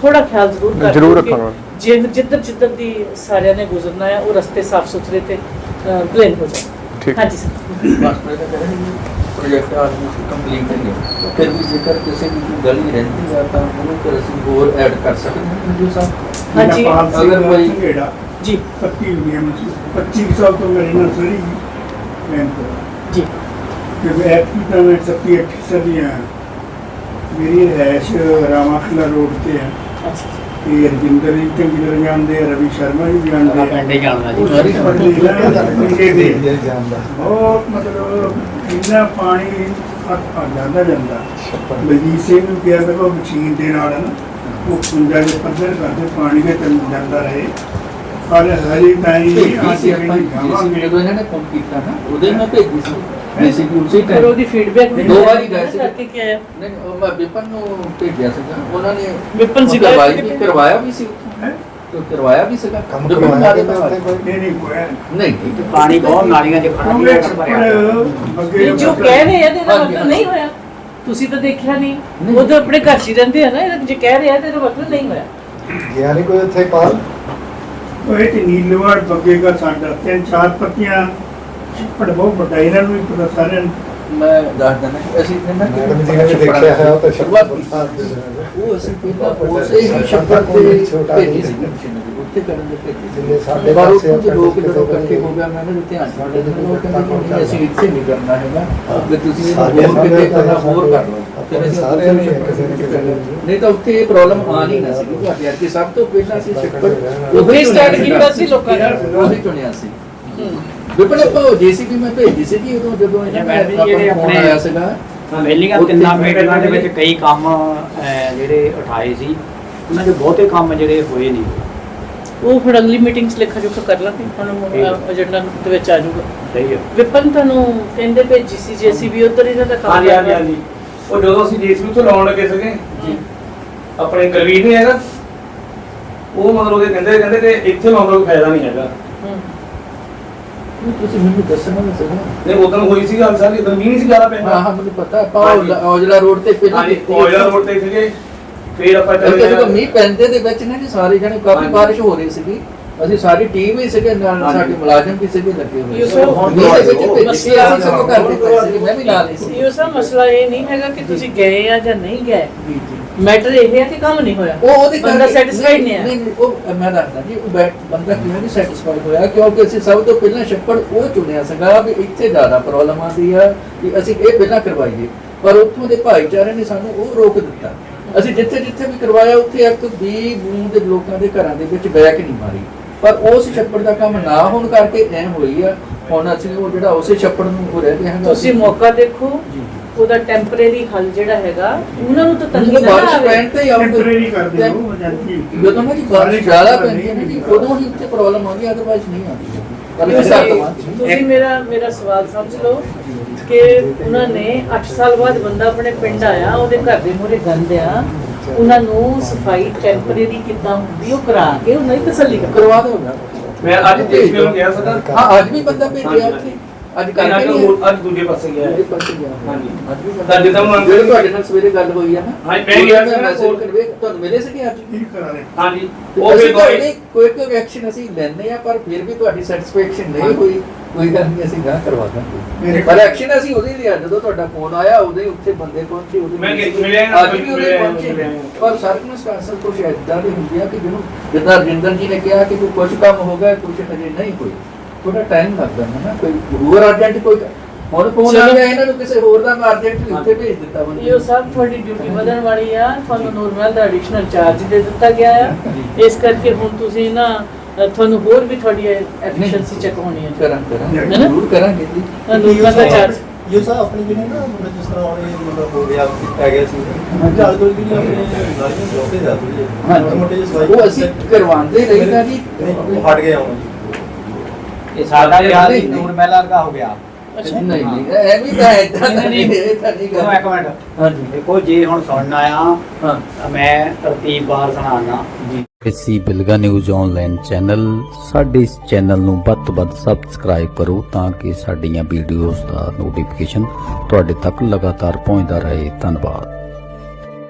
A: ਥੋੜਾ ਖਿਆਲ ਜ਼ਰੂਰ ਕਰ
E: ਜ਼ਰੂਰ।
A: ਜੇ ਜਿੱਧਰ ਜਿੱਧਰ ਦੀ ਸਾਰਿਆਂ ਨੇ ਗੁਜ਼ਰਨਾ ਹੈ ਉਹ ਰਸਤੇ ਸਾਫ਼ ਸੁਥਰੇ ਤੇ ਪਲੇਨ ਹੋ ਜਾਣ।
E: ਠੀਕ।
A: ਹਾਂਜੀ ਸਰ
C: ਪ੍ਰੋਜੈਕਟ ਆਲਮੋਸਟ ਕੰਪਲੀਟ ਹੈ। ਫਿਰ ਵੀ ਜੇਕਰ ਕਿਸੇ ਦੀ ਕੋਈ ਗਲੀ ਰਹਿੰਦੀ ਹੈ ਤਾਂ ਉਹਨੂੰ ਫਿਰ ਅਸੀਂ ਹੋਰ ਐਡ ਕਰ ਸਕਦੇ ਹਾਂ ਵੀਡੀਓ ਸਾਹਿਬ।
A: ਹਾਂਜੀ।
C: ਅਗਰ ਕੋਈ
A: ਜੀ।
L: 25 ਨਿਯਮ 25 ਸਾਲ ਤੋਂ ਮੇਰੇ ਨਾਲ ਸਰੀ ਮੈਂ
A: ਜੀ।
L: ਕਿ ਐਪ ਕੀ ਤਾਂ ਮੈਂ 70 80 ਸਦੀਆਂ ਮੇਰੀ ਰਹਿਸ਼ ਰਾਮਾਖਲਾ ਰੋਡ ਤੇ ਹੈ।
A: ਅੱਛਾ।
L: ਤੇ ਰਜਿੰਦਰ ਜੀ ਚੰਗੀ ਤਰ੍ਹਾਂ ਜਾਣਦੇ ਆ ਰਵੀ ਸ਼ਰਮਾ ਜੀ ਜਾਣਦੇ ਆ।
C: ਪਿੰਡੇ ਜਾਣਦਾ ਜੀ।
L: ਸਾਰੀ ਪੜ੍ਹੀ ਨਾ ਪਿੰਡੇ ਦੇ
I: ਇਹ
L: ਬਹੁਤ ਮਤਲਬ ਇੰਨਾ ਪਾਣੀ ਆ ਆ ਜਾਂਦਾ ਜਾਂਦਾ। ਬਲਜੀਤ ਸਿੰਘ ਨੂੰ ਕਿਹਾ ਕਿ ਉਹ ਮਸ਼ੀਨ ਦੇ ਨਾਲ ਨਾ ਉਹ ਪੁੰਜਾ ਦੇ ਪੱਧਰ ਕਰਦੇ ਪਾਣੀ ਦੇ ਤੇ ਜਾਂਦਾ ਰਹੇ। ਪਰ ਹਰੀ ਤਾਈ
C: ਭੇਜੀ ਸੀ
L: ਅੱਜ
C: ਆਪਾਂ।
L: ਵੀ
C: JCB
L: ਜਾਵਾਂਗੇ
C: ਜਦੋਂ ਇਹਨਾਂ ਨੇ ਕੰਮ ਕੀਤਾ ਨਾ ਉਹਦੇ ਮੈਂ ਭੇਜੀ ਸੀ। ਬੇਸਿਕਲੀ ਉਸੇ
A: ਫਿਰ
C: ਟਾਈਮ
A: ਉਹਦੀ ਫੀਡਬੈਕ ਵੀ
C: ਦੋ ਵਾਰੀ ਗਏ ਸੀ।
A: ਕਰਕੇ ਕੀ ਆਇਆ।
C: ਨਹੀਂ ਉਹ ਮੈਂ ਵਿਪਨ ਨੂੰ ਭੇਜਿਆ ਸੀਗਾ। ਉਹਨਾਂ ਨੇ
A: ਵਿਪਨ
C: ਉਹ
A: ਸੀਗਾ।
C: ਕਰਵਾਈ
A: ਇੱਥੇ
C: ਵੀ ਕਰਵਾਇਆ ਵੀ ਸੀ
L: ਹੈਂ?
C: ਤੇ ਕਰਵਾਇਆ ਵੀ ਸੀਗਾ।
I: ਕੰਮ
C: ਵਿਪਨ
I: ਕਰਵਾਇਆ
C: ਬਾਰੇ
I: ਕਿਤੇ
C: ਤਾਂ
I: ਉੱਥੇ ਕੋਈ।
L: ਨਹੀਂ ਨਹੀਂ ਕੋਈ
C: ਨਹੀਂ। ਨਹੀਂ
M: ਪਾਣੀ ਬਹੁਤ ਨਾਲੀਆਂ 'ਚ ਖੜਾ
L: ਕਿਉਂਕਿ
M: ਨਹੀਂ ਭਰਿਆ
L: ਪਰ ਅੱਗੇ
A: ਜੋ ਕਹਿ ਰਹੇ ਆ ਇਹਦੇ ਨਾਲ ਮਤਲਬ ਨਹੀਂ ਹੋਇਆ। ਤੁਸੀਂ ਤਾਂ ਦੇਖਿਆ ਨਹੀਂ। ਉਹ ਤਾਂ ਆਪਣੇ ਘਰ 'ਚ ਰਹਿੰਦੇ ਆ ਨਾ ਇਹ ਜੇ ਕਹਿ ਰਿਹਾ ਤੇ ਇਹਦਾ ਮਤਲਬ ਨਹੀਂ ਹੋਇਆ।
I: ਗਿਆ ਨਹੀਂ ਕੋਈ ਉੱਥੇ ਪਾਲ?
F: ਇਹ ਤੇ ਨੀਲਵਾੜ ਬੱਗੇਗਾ ਸਾਡਾ ਤਿੰਨ ਚਾਰ ਪੱਤੀਆਂ ਛੱਪੜ ਬਹੁਤ ਵੱਡਾ ਇਹਨਾਂ ਨੂੰ ਵੀ ਪਤਾ ਸਾਰਿਆਂ ਨੂੰ।
C: ਮੈਂ ਦੱਸ ਦਿੰਦਾ ਕਿ ਅਸੀਂ ਇਹਨਾਂ
I: ਨੇ ਦੇਖਿਆ ਹੈ ਉਹ ਤਾਂ
C: ਸ਼ੁਰੂਆਤ
I: ਸ਼ਬਦ
C: ਉਹ ਅਸੀਂ ਪਹਿਲਾਂ ਉਸੇ ਹੀ ਛੱਪੜ ਤੇ ਭੇਜੀ ਸੀ ਕਮਿਸ਼ਨ ਦੇ ਉੱਤੇ ਕਰਨ ਦੇ ਭੇਜੀ ਸੀ।
I: ਜਿੰਨੇ ਸਾਡੇ
C: ਪਰ
I: ਪਾਸੇ
C: ਉੱਥੇ
I: ਆਪਣੇ
C: ਲੋਕ
I: ਕਿਸੇ
C: ਜਦੋਂ
I: ਦੇ
C: ਇਕੱਠੇ ਹੋ ਗਿਆ ਮੈਂ ਇਹਨਾਂ ਦੇ ਧਿਆਨ ਚ ਦੇ ਦਿੱਤਾ ਉਹ ਕਹਿੰਦੇ ਕਿ ਨਹੀਂ, ਅਸੀਂ ਇੱਥੇ ਨਹੀਂ ਕਰਨਾ ਹੈਗਾ। ਵੀ ਤੁਸੀਂ
I: ਸਾਡੇ
C: ਇਹਨੂੰ ਹੋਰ ਕਿਤੇ
I: ਸਾਹਮਣੇ
C: ਕਰਨਾ ਹੋਰ ਕਰ ਲਓ। ਫਿਰ ਅਸੀਂ
I: ਸਾਰਿਆਂ ਨੇ ਕਿਸੇ ਨਾ ਕਿਸੇ ਨੇ।
C: ਨਹੀਂ ਤਾਂ ਉੱਥੇ ਇਹ ਪ੍ਰੋਬਲਮ ਆ ਨਹੀਂ ਨਾ ਸੀ ਤੁਹਾਡੇ ਅੱਗੇ ਸਭ ਤੋਂ ਪਹਿਲਾਂ ਅਸੀਂ ਛੱਪੜ
A: ਉੱਥੇ start ਕੀਤਾ ਸੀ ਲੋਕਾਂ ਨੇ।
C: ਉਹੀ ਚੁਣਿਆ ਸੀ। ਵਿਪਨ ਆਪਾਂ ਜੀਸੀਬੀ ਮੈਂ ਭੇਜੀ ਸੀ ਕਿ ਉਦੋਂ ਜਦੋਂ ਇਹਨਾਂ
K: ਮੈਂ ਵੀ ਜਿਹੜੇ
C: ਫੋਨ
K: ਆਪਣੇ-
C: ਆਇਆ ਸੀਗਾ
K: ਪਹਿਲੀਆਂ
C: ਉੱਥੇ
K: ਤਿੰਨਾਂ
C: ਜਿਹੜੇ
K: ਮੀਟਿੰਗਾਂ ਦੇ ਵਿੱਚ ਕਈ ਕੰਮ ਅਹ, ਜਿਹੜੇ ਉਠਾਏ ਸੀ ਉਹਨਾਂ ਦੇ ਬਹੁਤੇ ਕੰਮ ਜਿਹੜੇ ਹੋਏ ਨਹੀਂ।
A: ਉਹ ਫਿਰ ਅਗਲੀ ਮੀਟਿੰਗ 'ਚ ਲੇਖਾ ਜੋਖਾ ਕਰ ਲਾਂਗੇ ਹੁਣ ਏਜੰਡਾ ਦੇ ਵਿੱਚ ਆ ਜਾਊਗਾ।
K: ਸਹੀ ਹੈ।
A: ਵਿਪਨ ਤੁਹਾਨੂੰ ਕਹਿੰਦੇ ਭੇਜੀ ਸੀ ਜੀਸੀਬੀ ਉਧਰ ਇਹਨਾਂ ਦਾ ਕੰਮ
N: ਹਾਂਜੀ ਹਾਂਜੀ। ਹਾਂਜੀ। ਉਹ ਜਦੋਂ ਅਸੀਂ ਜੀਸੀਬੀ ਤੋਂ ਲਾਉਣ ਲੱਗੇ ਸੀਗੇ ਜੀ। ਆਪਣੇ ਗਰਵੀਰ ਨਹੀਂ ਹੈਗਾ ਉਹ ਮਤਲਬ ਉਹਦੇ ਕਹਿੰਦੇ ਕਹਿੰਦੇ ਕਿ ਇੱਥੇ ਲਾਉਣ ਦਾ ਕੋਈ ਫਾਇਦਾ ਨਹੀਂ ਹੈਗਾ।
A: ਹੂੰ।
C: ਤੁਸੀਂ ਮੈਨੂੰ ਦੱਸਣਾ ਨਾ
N: ਨਹੀਂ ਉਦੋਂ ਹੋਈ ਸੀ ਗੱਲ ਸਾਰੀ ਮੀਂਹ ਨਹੀਂ ਸੀ ਜ਼ਿਆਦਾ ਪੈਂਦਾ।
C: ਹਾਂ ਮੈਨੂੰ ਪਤਾ ਆਪਾਂ। ਔਜਲਾ ਰੋਡ ਤੇ ਪਹਿਲਾਂ
N: ਕੋਇਲਾ ਰੋਡ ਤੇ ਸੀਗੇ। ਫਿਰ ਆਪਾਂ ਚੱਲੇ
C: ਜਦੋਂ ਮੀਂਹ ਪੈਂਦੇ ਦੇ ਵਿੱਚ ਨਾ ਸਾਰੇ ਜਣੇ ਕਾਫੀ। ਬਾਰਿਸ਼ ਹੋ ਰਹੀ ਸੀਗੀ। ਅਸੀਂ ਸਾਡੀ ਟੀਮ ਵੀ ਸੀਗੇ ਨਾਲ। ਸਾਡੇ ਮੁਲਾਜ਼ਮ ਵੀ ਸੀਗੇ ਲੱਗੇ ਹੋਏ
A: ਸਭ ਹੁਣ
C: ਸੀ
A: ਮਸਲਾ
C: ਅਸੀਂ ਸਭ ਕਰ ਦਿੱਤਾ ਸੀ ਮੈਂ ਵੀ ਨਾਲ ਹੀ ਸੀ।
A: ਇਹ ਸਭ ਮਸਲਾ ਇਹ ਨਹੀਂ ਹੈਗਾ ਕਿ ਤੁਸੀਂ ਗਏ ਆ ਜਾਂ ਨਹੀਂ ਗਏ।
C: ਜੀ ਜੀ।
A: ਮੈਟਰ ਇਹ ਹੈ ਕਿ ਕੰਮ ਨਹੀਂ ਹੋਇਆ।
C: ਉਹ ਉਹਦੇ
A: ਬੰਦਾ satisfied ਨਹੀਂ ਹੈ।
C: ਉਹ ਮੈਂ ਦੱਸਦਾ ਜੀ ਉਹ ਬੰਦਾ ਕਿਉਂ ਨਹੀਂ ਸੈਟੀਸਫਾਈਡ ਹੋਇਆ? ਕਿਉਂਕਿ ਅਸੀਂ ਸਭ ਤੋਂ ਪਹਿਲਾਂ ਛੱਪੜ ਉਹ ਚੁਣਿਆ ਸੀਗਾ ਵੀ ਇੱਥੇ ਜ਼ਿਆਦਾ ਪ੍ਰੋਬਲਮ ਆਉਂਦੀ ਆ ਕਿ ਅਸੀਂ ਇਹ ਪਹਿਲਾਂ ਕਰਵਾਈਏ। ਪਰ ਉੱਥੋਂ ਦੇ ਭਾਈਚਾਰੇ ਨੇ ਸਾਨੂੰ ਉਹ ਰੋਕ ਦਿੱਤਾ। ਅਸੀਂ ਜਿੱਥੇ ਜਿੱਥੇ ਵੀ ਕਰਵਾਇਆ ਉੱਥੇ ਇੱਕ ਵੀ ਬੂੰਦ ਦੇ ਲੋਕਾਂ ਦੇ ਘਰਾਂ ਦੇ ਵਿੱਚ ਬੈਕ ਨਹੀਂ ਮਾਰੀ। ਪਰ ਉਸ ਛੱਪੜ ਦਾ ਕੰਮ ਨਾ ਹੋਣ ਕਰਕੇ ਐ ਹੋਈ ਆ ਹੁਣ ਅਸੀਂ ਉਹ ਜਿਹੜਾ ਉਸੇ ਛੱਪੜ ਨੂੰ ਹੋ ਰਹਿ ਗਿਆ
A: ਤੁਸੀਂ ਮੌਕਾ ਦੇਖੋ ਉਹਦਾ ਟੈਂਪਰੇਰੀ ਹੱਲ ਜਿਹੜਾ ਹੈਗਾ ਉਹਨਾਂ ਨੂੰ ਤਾਂ ਤੰਗੀ
C: ਜਦੋਂ
A: ਨਾ
C: ਬਾਰਿਸ਼
A: ਆਵੇ।
C: ਪੈਣ ਤੇ ਹੀ ਆਉਂਦੇ
F: ਟੈਂਪਰੇਰੀ ਕਰਦੇ ਹੋ ਏਜੰਸੀ
C: ਜਦੋਂ ਨਾ ਜੀ ਬਾਰਿਸ਼ ਜ਼ਿਆਦਾ ਪੈਂਦੀ ਹੈ ਨਾ ਜੀ ਉਦੋਂ ਹੀ ਉੱਥੇ ਪ੍ਰੋਬਲਮ ਆਉਂਦੀ ਹੈ ਅਦਰਵਾਈਜ਼ ਨਹੀਂ ਆਉਂਦੀ
A: ਤੁਸੀਂ ਮੇਰਾ ਮੇਰਾ ਸਵਾਲ ਸਮਝ ਲਓ। ਕਿ ਉਹਨਾਂ ਨੇ 8 ਸਾਲ ਬਾਅਦ ਬੰਦਾ ਆਪਣੇ ਪਿੰਡ ਆਇਆ ਉਹਦੇ ਘਰ ਦੇ ਮੂਹਰੇ ਗੰਦ ਆ। ਉਹਨਾਂ ਨੂੰ ਸਫ਼ਾਈ ਟੈਂਪਰੇਰੀ ਕਿੱਦਾਂ ਹੁੰਦੀ ਉਹ ਕਰਾ ਕੇ ਉਹਨਾਂ ਦੀ ਤਸੱਲੀ ਕਰੋ।
C: ਕਰਵਾ ਦਿਓ।
N: ਮੈਂ ਅੱਜ ਜੀਸੀਬੀ ਨੂੰ ਗਿਆ ਸੀਗਾ
C: ਹਾਂ ਅੱਜ ਵੀ ਬੰਦਾ ਭੇਜਿਆ ਉੱਥੇ। ਅੱਜ ਕੱਲ੍ਹ
N: ਅੱਜ
C: ਨਹੀਂ ਹੈ।
N: ਅੱਜ ਦੂਜੇ ਪਾਸੇ ਗਿਆ
C: ਮੇਰੇ ਪਾਸੇ ਗਿਆ
N: ਹਾਂਜੀ
C: ਅੱਜ ਵੀ
N: ਤਾਂ ਜਿੱਦਾਂ ਹੁਣ
C: ਜਿਹੜੇ ਤੁਹਾਡੇ ਨਾਲ ਸਵੇਰੇ ਗੱਲ ਹੋਈ ਆ ਨਾ
N: ਹਾਂਜੀ, ਮੈਂ ਗਿਆ ਸੀ ਨਾ
C: ਮੈਸੇਜ
N: ਕੋਲ।
C: ਕਰਵੇ ਤੁਹਾਨੂੰ ਮਿਲੇ ਸੀਗੇ ਅੱਜ
F: ਕੀ ਕਰਾ ਰਹੇ
N: ਹਾਂਜੀ
C: ਉਹ
N: ਉਹ
C: ਅਸੀਂ
N: ਵੀ
C: ਤੁਹਾਡੀ ਕੋਈ ਕੋਈ ਐਕਸ਼ਨ ਅਸੀਂ ਲੈਂਦੇ ਆ ਪਰ ਫਿਰ ਵੀ ਤੁਹਾਡੀ ਸੈਟੀਸਫੈਕਸ਼ਨ ਨਹੀਂ ਹੋਈ ਕੋਈ ਗੱਲ ਨਹੀਂ ਅਸੀਂ ਗਾਂ ਕਰਵਾ ਦਾਂਗੇ
F: ਮੇਰੇ
C: ਪਰ ਐਕਸ਼ਨ ਅਸੀਂ ਉਹਦੇ ਲਿਆ ਜਦੋਂ ਤੁਹਾਡਾ ਫੋਨ ਆਇਆ ਉਹਦੇ ਉੱਥੇ ਬੰਦੇ ਪਹੁੰਚੇ ਉਹਦੇ
N: ਮੈਂ
C: ਮਿਲੇ।
N: ਕਿ- ਮਿਲਿਆ ਨਾ,
C: ਅੱਜ ਵੀ ਉਹਦੇ
N: ਮਿਲਿਆ,
C: ਪਹੁੰਚੇ
N: ਮਿਲਿਆ।
C: ਪਰ ਸਰਕਮਸਟੈਂਸਲ ਕੁਝ ਇਦਾਂ ਦੇ ਹੁੰਦੇ ਆ ਕਿ ਜਿਹਨੂੰ ਜਿੱਦਾਂ ਰਜਿੰਦਰ ਜੀ ਨੇ ਕਿਹਾ ਕਿ ਕੋਈ ਕੁਝ ਕੰਮ ਹੋ ਗਿਆ ਕੁਝ ਅਜੇ ਨਹੀਂ ਹੋਈ ਥੋੜਾ ਟਾਈਮ ਲੱਗਦਾ ਹੈ ਨਾ ਕੋਈ ਹੋਰ ਅਰਜੈਂਟ ਕੋਈ ਹੁਣ ਫੋਨ ਆ। ਗਿਆ ਇਹਨਾਂ ਨੂੰ ਕਿਸੇ ਹੋਰ ਦਾ ਅਰਜੈਂਟ ਉੱਥੇ ਭੇਜ ਦਿੱਤਾ ਬੰਦੇ
A: ਇਹ ਸਭ ਤੁਹਾਡੀ ਡਿਊਟੀ ਵਧਣ ਵਾਲੀ ਆ ਤੁਹਾਨੂੰ ਨੂਰਮਹਿਲ ਦਾ ਐਡੀਸ਼ਨਲ ਚਾਰਜ ਦੇ ਦਿੱਤਾ ਗਿਆ ਆ। ਇਸ ਕਰਕੇ ਹੁਣ ਤੁਸੀਂ ਨਾ ਤੁਹਾਨੂੰ ਹੋਰ ਵੀ ਤੁਹਾਡੀ ਐਫੀਸ਼ੀਐਂਸੀ ਚੈੱਕ ਹੋਣੀ ਹੈ
C: ਕਰਾਂ
A: ਨਾ?
C: ਜ਼ਰੂਰ ਕਰਾਂਗੇ ਜੀ।
A: ਨੂਰਮਹਿਲ ਦਾ ਚਾਰਜ
D: ਇਹ ਸਭ ਆਪਣੀ ਜਿਹੜੀ ਨਾ ਮਤਲਬ ਜਿਸ ਤਰ੍ਹਾਂ ਉਹਨੇ ਮਤਲਬ ਹੋ ਗਿਆ ਪੈ ਗਿਆ ਸੀ। ਜਾਲ ਕੋਲ ਵੀ ਆਪਣੇ ਨਾਲੀਆਂ ਬਲੌਕ ਤੇ ਜਾਂਦੀ ਹੈ ਮੋਟੇ ਮੋਟੇ ਜਿਹੇ ਸਵਾਈ
C: ਉਹ ਅਸੀਂ ਕਰਵਾਉਂਦੇ ਰਹੀਦਾ ਜੀ।
D: ਉਹ ਹਟ ਗਿਆ ਹੁਣ।
K: ਇਹ ਸਾਡਾ
C: ਯਾਰ ਹੀ
K: ਨੂਰ ਮਹਿਲਾ ਦਾ ਹੋ ਗਿਆ।
A: ਅੱਛਾ।
C: ਨਹੀਂ ਨਹੀਂ ਇਹ ਵੀ ਤਾਂ ਇਦਾਂ
K: ਨਹੀਂ,
C: ਨਹੀਂ
K: ਨਹੀਂ।
C: ਇਹ ਤਾਂ ਨਹੀਂ
K: ਸੁਣੋ ਇੱਕ ਮਿੰਟ।
C: ਹਾਂਜੀ।
K: ਦੇਖੋ ਜੇ ਹੁਣ ਸੁਣਨਾ ਆ
C: ਹਾਂ।
K: ਤਾਂ ਮੈਂ ਤਰਤੀਬ ਬਾਰ ਸੁਣਾਉਣਾ ਜੀ।
O: ਇਸੀ ਬਿਲਗਾ ਨਿਊਜ਼ ਆਨਲਾਈਨ ਚੈਨਲ ਸਾਡੇ ਇਸ ਚੈਨਲ ਨੂੰ ਵੱਧ ਤੋਂ ਵੱਧ ਸਬਸਕ੍ਰਾਈਬ ਕਰੋ ਤਾਂ ਕਿ ਸਾਡੀਆਂ ਵੀਡੀਓਜ਼ ਦਾ ਨੋਟੀਫਿਕੇਸ਼ਨ ਤੁਹਾਡੇ ਤੱਕ ਲਗਾਤਾਰ ਪਹੁੰਚਦਾ ਰਹੇ। ਧੰਨਵਾਦ।